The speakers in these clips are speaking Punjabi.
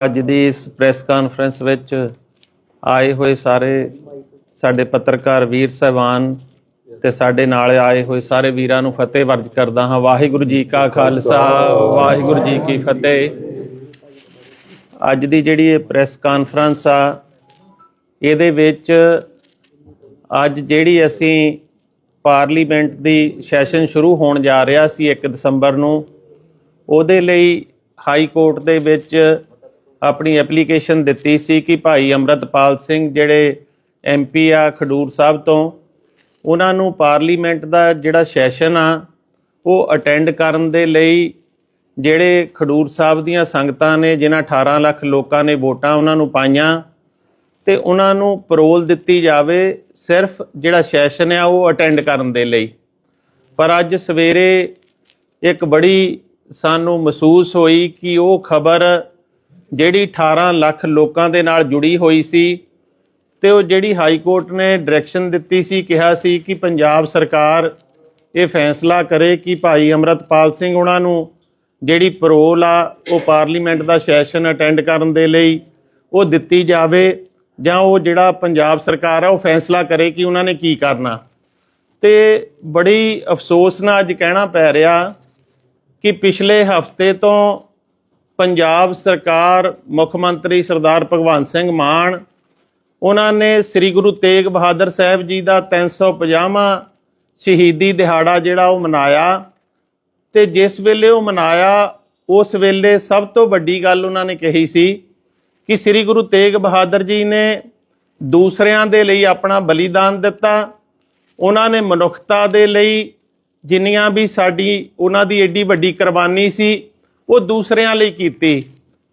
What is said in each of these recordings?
ਅੱਜ ਦੀ ਇਸ ਪ੍ਰੈਸ ਕਾਨਫਰੰਸ ਵਿੱਚ ਆਏ ਹੋਏ ਸਾਰੇ ਸਾਡੇ ਪੱਤਰਕਾਰ ਵੀਰ ਸਹਿਬਾਨ ਤੇ ਸਾਡੇ ਨਾਲ ਆਏ ਹੋਏ ਸਾਰੇ ਵੀਰਾਂ ਨੂੰ ਫਤਿਹ ਵਰਜ ਕਰਦਾ ਹਾਂ। ਵਾਹਿਗੁਰੂ ਜੀ ਕਾ ਖਾਲਸਾ, ਵਾਹਿਗੁਰੂ ਜੀ ਕੀ ਫਤਿਹ। ਅੱਜ ਦੀ ਜਿਹੜੀ ਇਹ ਪ੍ਰੈਸ ਕਾਨਫਰੰਸ ਆ, ਇਹਦੇ ਵਿੱਚ ਅੱਜ ਜਿਹੜੀ ਅਸੀਂ ਪਾਰਲੀਮੈਂਟ ਦੀ ਸੈਸ਼ਨ ਸ਼ੁਰੂ ਹੋਣ ਜਾ ਰਿਹਾ ਸੀ 1 ਦਸੰਬਰ ਨੂੰ, ਉਹਦੇ ਲਈ ਹਾਈ ਕੋਰਟ ਦੇ ਵਿੱਚ ਆਪਣੀ ਐਪਲੀਕੇਸ਼ਨ ਦਿੱਤੀ ਸੀ ਕਿ ਭਾਈ ਅਮਰਤਪਾਲ ਸਿੰਘ ਜਿਹੜੇ ਐਮਪੀ ਆ ਖਡੂਰ ਸਾਹਿਬ ਤੋਂ, ਉਹਨਾਂ ਨੂੰ ਪਾਰਲੀਮੈਂਟ ਦਾ ਜਿਹੜਾ ਸੈਸ਼ਨ ਆ, ਉਹ ਅਟੈਂਡ ਕਰਨ ਦੇ ਲਈ ਜਿਹੜੇ ਖਡੂਰ ਸਾਹਿਬ ਦੀਆਂ ਸੰਗਤਾਂ ਨੇ, ਜਿਨ੍ਹਾਂ 18 ਲੱਖ ਲੋਕਾਂ ਨੇ ਵੋਟਾਂ ਉਹਨਾਂ ਨੂੰ ਪਾਈਆਂ, ਤੇ ਉਹਨਾਂ ਨੂੰ ਪਰੋਲ ਦਿੱਤੀ ਜਾਵੇ ਸਿਰਫ ਜਿਹੜਾ ਸੈਸ਼ਨ ਆ ਉਹ ਅਟੈਂਡ ਕਰਨ ਦੇ ਲਈ। ਪਰ ਅੱਜ ਸਵੇਰੇ ਇੱਕ ਬੜੀ ਸਾਨੂੰ ਮਹਿਸੂਸ ਹੋਈ ਕਿ ਉਹ ਖਬਰ ਜਿਹੜੀ 18 ਲੱਖ ਲੋਕਾਂ ਦੇ ਨਾਲ ਜੁੜੀ ਹੋਈ ਸੀ ਤੇ ਉਹ ਜਿਹੜੀ ਹਾਈ ਕੋਰਟ ਨੇ ਡਾਇਰੈਕਸ਼ਨ ਦਿੱਤੀ ਸੀ, ਕਿਹਾ ਸੀ ਕਿ ਪੰਜਾਬ ਸਰਕਾਰ ਇਹ ਫੈਸਲਾ ਕਰੇ ਕਿ ਭਾਈ ਅਮਰਤਪਾਲ ਸਿੰਘ ਉਹਨਾਂ ਨੂੰ ਜਿਹੜੀ ਪਰੋਲ ਆ, ਉਹ ਪਾਰਲੀਮੈਂਟ ਦਾ ਸੈਸ਼ਨ ਅਟੈਂਡ ਕਰਨ ਦੇ ਲਈ ਉਹ ਦਿੱਤੀ ਜਾਵੇ ਜਾਂ ਉਹ ਜਿਹੜਾ ਪੰਜਾਬ ਸਰਕਾਰ ਆ, ਉਹ ਫੈਸਲਾ ਕਰੇ ਕਿ ਉਹਨਾਂ ਨੇ ਕੀ ਕਰਨਾ। ਤੇ ਬੜੀ ਅਫਸੋਸ ਨਾਲ ਅੱਜ ਕਹਿਣਾ ਪੈ ਰਿਹਾ ਕਿ ਪਿਛਲੇ ਹਫ਼ਤੇ ਤੋਂ ਪੰਜਾਬ ਸਰਕਾਰ ਮੁੱਖ ਮੰਤਰੀ ਸਰਦਾਰ ਭਗਵੰਤ ਸਿੰਘ ਮਾਨ, ਉਹਨਾਂ ਨੇ ਸ੍ਰੀ ਗੁਰੂ ਤੇਗ ਬਹਾਦਰ ਸਾਹਿਬ ਜੀ ਦਾ 350ਵਾਂ ਸ਼ਹੀਦੀ ਦਿਹਾੜਾ ਜਿਹੜਾ ਉਹ ਮਨਾਇਆ ਤੇ ਜਿਸ ਵੇਲੇ ਉਹ ਮਨਾਇਆ, ਉਸ ਵੇਲੇ ਸਭ ਤੋਂ ਵੱਡੀ ਗੱਲ ਉਹਨਾਂ ਨੇ ਕਹੀ ਸੀ ਕਿ ਸ੍ਰੀ ਗੁਰੂ ਤੇਗ ਬਹਾਦਰ ਜੀ ਨੇ ਦੂਸਰਿਆਂ ਦੇ ਲਈ ਆਪਣਾ ਬਲੀਦਾਨ ਦਿੱਤਾ, ਉਹਨਾਂ ਨੇ ਮਨੁੱਖਤਾ ਦੇ ਲਈ ਜਿੰਨੀਆਂ ਵੀ ਸਾਡੀ, ਉਹਨਾਂ ਦੀ ਏਡੀ ਵੱਡੀ ਕੁਰਬਾਨੀ ਸੀ ਉਹ ਦੂਸਰਿਆਂ ਲਈ ਕੀਤੀ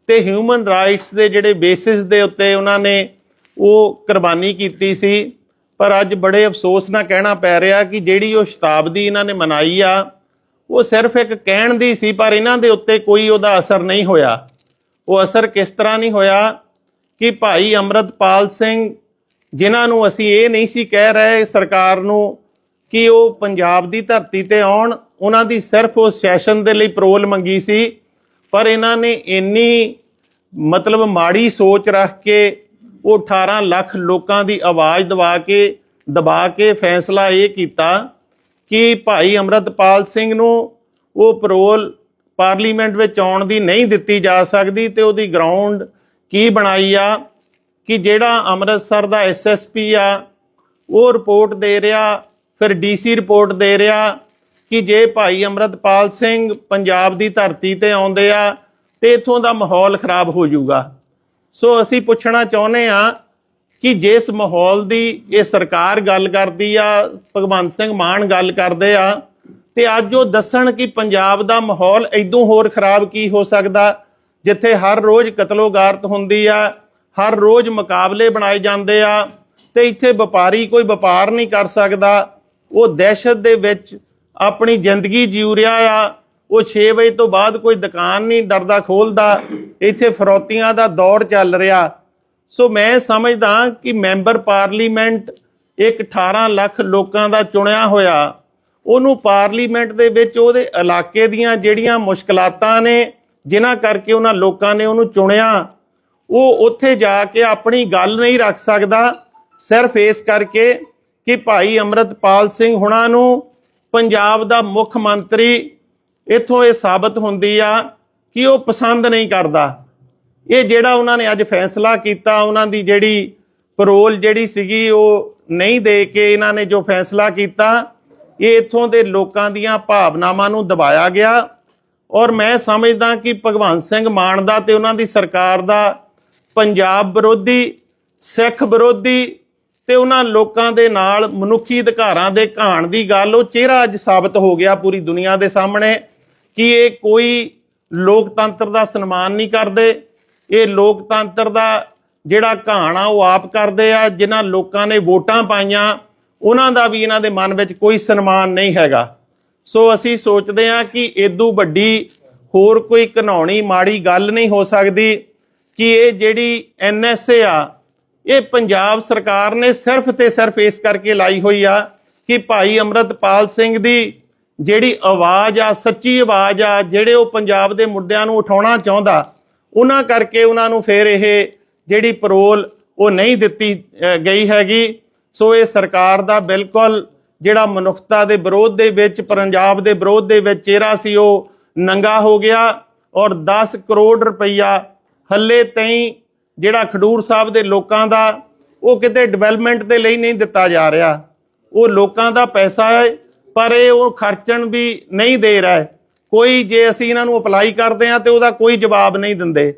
ਤੇ ਹਿਊਮਨ ਰਾਈਟਸ ਦੇ ਜਿਹੜੇ ਬੇਸਿਸ ਦੇ ਉੱਤੇ ਉਹਨਾਂ ਨੇ ਉਹ ਕੁਰਬਾਨੀ ਕੀਤੀ ਸੀ। ਪਰ ਅੱਜ ਬੜੇ ਅਫਸੋਸ ਨਾਲ ਕਹਿਣਾ ਪੈ ਰਿਹਾ ਕਿ ਜਿਹੜੀ ਉਹ ਸ਼ਤਾਬਦੀ ਇਹਨਾਂ ਨੇ ਮਨਾਈ ਆ, ਉਹ ਸਿਰਫ ਇੱਕ ਕਹਿਣ ਦੀ ਸੀ, ਪਰ ਇਹਨਾਂ ਦੇ ਉੱਤੇ ਕੋਈ ਉਹਦਾ ਅਸਰ ਨਹੀਂ ਹੋਇਆ। ਉਹ ਅਸਰ ਕਿਸ ਤਰ੍ਹਾਂ ਨਹੀਂ ਹੋਇਆ ਕਿ ਭਾਈ ਅਮਰਤਪਾਲ ਸਿੰਘ, ਜਿਨ੍ਹਾਂ ਨੂੰ ਅਸੀਂ ਇਹ ਨਹੀਂ ਸੀ ਕਹਿ ਰਹੇ ਸਰਕਾਰ ਨੂੰ ਕਿ ਉਹ ਪੰਜਾਬ ਦੀ ਧਰਤੀ ਤੇ ਆਉਣ, ਉਹਨਾਂ ਦੀ ਸਿਰਫ ਉਹ ਸੈਸ਼ਨ ਦੇ ਲਈ ਪਰੋਲ ਮੰਗੀ ਸੀ। ਪਰ ਇਹਨਾਂ ਨੇ ਇੰਨੀ ਮਤਲਬ ਮਾੜੀ ਸੋਚ ਰੱਖ ਕੇ ਉਹ 18 ਲੱਖ ਲੋਕਾਂ ਦੀ ਆਵਾਜ਼ ਦਬਾ ਕੇ ਦਬਾ ਕੇ ਫੈਸਲਾ ਇਹ ਕੀਤਾ ਕਿ ਭਾਈ ਅਮਰਤਪਾਲ ਸਿੰਘ ਨੂੰ ਉਹ ਪਰੋਲ ਪਾਰਲੀਮੈਂਟ ਵਿੱਚ ਆਉਣ ਦੀ ਨਹੀਂ ਦਿੱਤੀ ਜਾ ਸਕਦੀ ਤੇ ਉਹਦੀ ਗਰਾਊਂਡ ਕੀ ਬਣਾਈ ਆ? ਕਿ ਜਿਹੜਾ ਅੰਮ੍ਰਿਤਸਰ ਦਾ ਐਸਐਸਪੀ ਆ, ਉਹ ਰਿਪੋਰਟ ਦੇ ਰਿਹਾ, ਫਿਰ ਡੀਸੀ ਰਿਪੋਰਟ ਦੇ ਰਿਹਾ ਕਿ ਜੇ ਭਾਈ ਅਮਰਤਪਾਲ ਸਿੰਘ ਪੰਜਾਬ ਦੀ ਧਰਤੀ ਤੇ ਆਉਂਦੇ ਆ, ਤੇ ਇਥੋਂ ਦਾ ਮਾਹੌਲ ਖਰਾਬ ਹੋ ਜਾਊਗਾ। ਸੋ ਅਸੀਂ ਪੁੱਛਣਾ ਚਾਹੁੰਦੇ ਆ ਕਿ ਜਿਸ ਮਾਹੌਲ ਦੀ ਇਹ ਸਰਕਾਰ ਗੱਲ ਕਰਦੀ ਆ, ਭਗਵੰਤ ਸਿੰਘ ਮਾਨ ਗੱਲ ਕਰਦੇ ਆ, ਤੇ ਅੱਜ ਉਹ ਦੱਸਣ ਕਿ ਪੰਜਾਬ ਦਾ ਮਾਹੌਲ ਐਦੋਂ ਹੋਰ ਖਰਾਬ ਕੀ ਹੋ ਸਕਦਾ, ਜਿੱਥੇ ਹਰ ਰੋਜ਼ ਕਤਲੋਗਾਰਤ ਹੁੰਦੀ ਆ, ਹਰ ਰੋਜ਼ ਮੁਕਾਬਲੇ ਬਣਾਏ ਜਾਂਦੇ ਆ, ਤੇ ਇੱਥੇ ਵਪਾਰੀ ਕੋਈ ਵਪਾਰ ਨਹੀਂ ਕਰ ਸਕਦਾ। ਉਹ ਦਹਿਸ਼ਤ ਦੇ ਵਿੱਚ ਆਪਣੀ ਜ਼ਿੰਦਗੀ ਜਿਉ ਰਿਹਾ ਆ, ਉਹ 6 ਵਜੇ ਤੋਂ ਬਾਅਦ ਕੋਈ ਦੁਕਾਨ ਨਹੀਂ, ਡਰਦਾ ਖੋਲਦਾ, ਇੱਥੇ ਫਰੋਤੀਆਂ ਦਾ ਦੌਰ ਚੱਲ ਰਿਹਾ। ਸੋ ਮੈਂ ਸਮਝਦਾ ਕਿ ਮੈਂਬਰ ਪਾਰਲੀਮੈਂਟ ਇੱਕ 18 ਲੱਖ ਲੋਕਾਂ ਦਾ ਚੁਣਿਆ ਹੋਇਆ। ਉਹਨੂੰ ਪਾਰਲੀਮੈਂਟ ਦੇ ਵਿੱਚ ਉਹਦੇ ਇਲਾਕੇ ਦੀਆਂ ਜਿਹੜੀਆਂ ਮੁਸ਼ਕਲਾਤਾਂ ਨੇ, ਜਿਨ੍ਹਾਂ ਕਰਕੇ ਉਹਨਾਂ ਲੋਕਾਂ ਨੇ ਉਹਨੂੰ ਚੁਣਿਆ, ਉਹ ਉੱਥੇ ਜਾ ਕੇ ਆਪਣੀ ਗੱਲ ਨਹੀਂ ਰੱਖ ਸਕਦਾ। ਸਿਰਫ ਇਸ ਕਰਕੇ ਕਿ ਭਾਈ ਅਮਰਤਪਾਲ ਸਿੰਘ ਹੁਣਾਂ ਨੂੰ ਪੰਜਾਬ ਦਾ ਮੁੱਖ ਮੰਤਰੀ ਇਥੋਂ ਇਹ ਸਾਬਤ ਹੁੰਦੀ ਆ ਕਿ ਉਹ ਪਸੰਦ ਨਹੀਂ ਕਰਦਾ। ਇਹ ਜਿਹੜਾ ਉਹਨਾਂ ਨੇ ਅੱਜ ਫੈਸਲਾ ਕੀਤਾ, ਉਹਨਾਂ ਦੀ ਜਿਹੜੀ ਪਰੋਲ ਜਿਹੜੀ ਸੀਗੀ ਉਹ ਨਹੀਂ ਦੇ ਕੇ ਇਹਨਾਂ ਨੇ ਜੋ ਫੈਸਲਾ ਕੀਤਾ, ਇਹ ਇਥੋਂ ਦੇ ਲੋਕਾਂ ਦੀਆਂ ਭਾਵਨਾਵਾਂ ਨੂੰ ਦਬਾਇਆ ਗਿਆ। ਔਰ ਮੈਂ ਸਮਝਦਾ ਕਿ ਭਗਵੰਤ ਸਿੰਘ ਮਾਨ ਦਾ ਤੇ ਉਹਨਾਂ ਦੀ ਸਰਕਾਰ ਦਾ ਪੰਜਾਬ ਵਿਰੋਧੀ, ਸਿੱਖ ਵਿਰੋਧੀ ਤੇ ਉਹਨਾਂ ਲੋਕਾਂ ਦੇ ਨਾਲ ਮਨੁੱਖੀ ਅਧਿਕਾਰਾਂ ਦੇ ਘਾਣ ਦੀ ਗੱਲ, ਉਹ ਚਿਹਰਾ ਅੱਜ ਸਾਬਤ ਹੋ ਗਿਆ ਪੂਰੀ ਦੁਨੀਆ ਦੇ ਸਾਹਮਣੇ ਕਿ ਇਹ ਕੋਈ ਲੋਕਤੰਤਰ ਦਾ ਸਨਮਾਨ ਨਹੀਂ ਕਰਦੇ। ਇਹ ਲੋਕਤੰਤਰ ਦਾ ਜਿਹੜਾ ਘਾਣ ਆ, ਉਹ ਆਪ ਕਰਦੇ ਆ, ਜਿਨ੍ਹਾਂ ਲੋਕਾਂ ਨੇ ਵੋਟਾਂ ਪਾਈਆਂ, ਉਹਨਾਂ ਦਾ ਵੀ ਇਹਨਾਂ ਦੇ ਮਨ ਵਿੱਚ ਕੋਈ ਸਨਮਾਨ ਨਹੀਂ ਹੈਗਾ। ਸੋ ਅਸੀਂ ਸੋਚਦੇ ਹਾਂ ਕਿ ਇਦੋਂ ਵੱਡੀ ਹੋਰ ਕੋਈ ਘਨਾਉਣੀ ਮਾੜੀ ਗੱਲ ਨਹੀਂ ਹੋ ਸਕਦੀ ਕਿ ਇਹ ਜਿਹੜੀ ਐਨਐਸਏ ਆ ਇਹ ਪੰਜਾਬ ਸਰਕਾਰ ਨੇ ਸਿਰਫ ਤੇ ਸਿਰਫ ਇਸ ਕਰਕੇ ਲਾਈ ਹੋਈ ਆ ਕਿ ਭਾਈ ਅਮਰਤਪਾਲ ਸਿੰਘ ਦੀ ਜਿਹੜੀ ਆਵਾਜ਼ ਆ, ਸੱਚੀ ਆਵਾਜ਼ ਆ, ਜਿਹੜੇ ਉਹ ਪੰਜਾਬ ਦੇ ਮੁੱਦਿਆਂ ਨੂੰ ਉਠਾਉਣਾ ਚਾਹੁੰਦਾ, ਉਹਨਾਂ ਕਰਕੇ ਉਹਨਾਂ ਨੂੰ ਫਿਰ ਇਹ ਜਿਹੜੀ ਪਰੋਲ ਉਹ ਨਹੀਂ ਦਿੱਤੀ ਗਈ ਹੈਗੀ। ਸੋ ਇਹ ਸਰਕਾਰ ਦਾ ਬਿਲਕੁਲ ਜਿਹੜਾ ਮਨੁੱਖਤਾ ਦੇ ਵਿਰੋਧ ਦੇ ਵਿੱਚ, ਪੰਜਾਬ ਦੇ ਵਿਰੋਧ ਦੇ ਵਿੱਚ ਚਿਹਰਾ ਸੀ, ਉਹ ਨੰਗਾ ਹੋ ਗਿਆ ਔਰ 10 ਕਰੋੜ ਰੁਪਈਆ ਹੱਲੇ ਤਾਈਂ ਜਿਹੜਾ ਖਡੂਰ ਸਾਹਿਬ ਦੇ ਲੋਕਾਂ ਦਾ ਉਹ ਕਿਤੇ ਡਿਵੈਲਪਮੈਂਟ ਦੇ ਲਈ ਨਹੀਂ ਦਿੱਤਾ ਜਾ ਰਿਹਾ। ਉਹ ਲੋਕਾਂ ਦਾ ਪੈਸਾ ਹੈ, ਪਰ ਇਹ ਉਹ ਖਰਚਣ ਵੀ ਨਹੀਂ ਦੇ ਰਿਹਾ ਕੋਈ ਜੇ ਅਸੀਂ ਇਹਨਾਂ ਨੂੰ ਅਪਲਾਈ ਕਰਦੇ ਆ ਤੇ ਉਹਦਾ ਕੋਈ ਜਵਾਬ ਨਹੀਂ ਦਿੰਦੇ।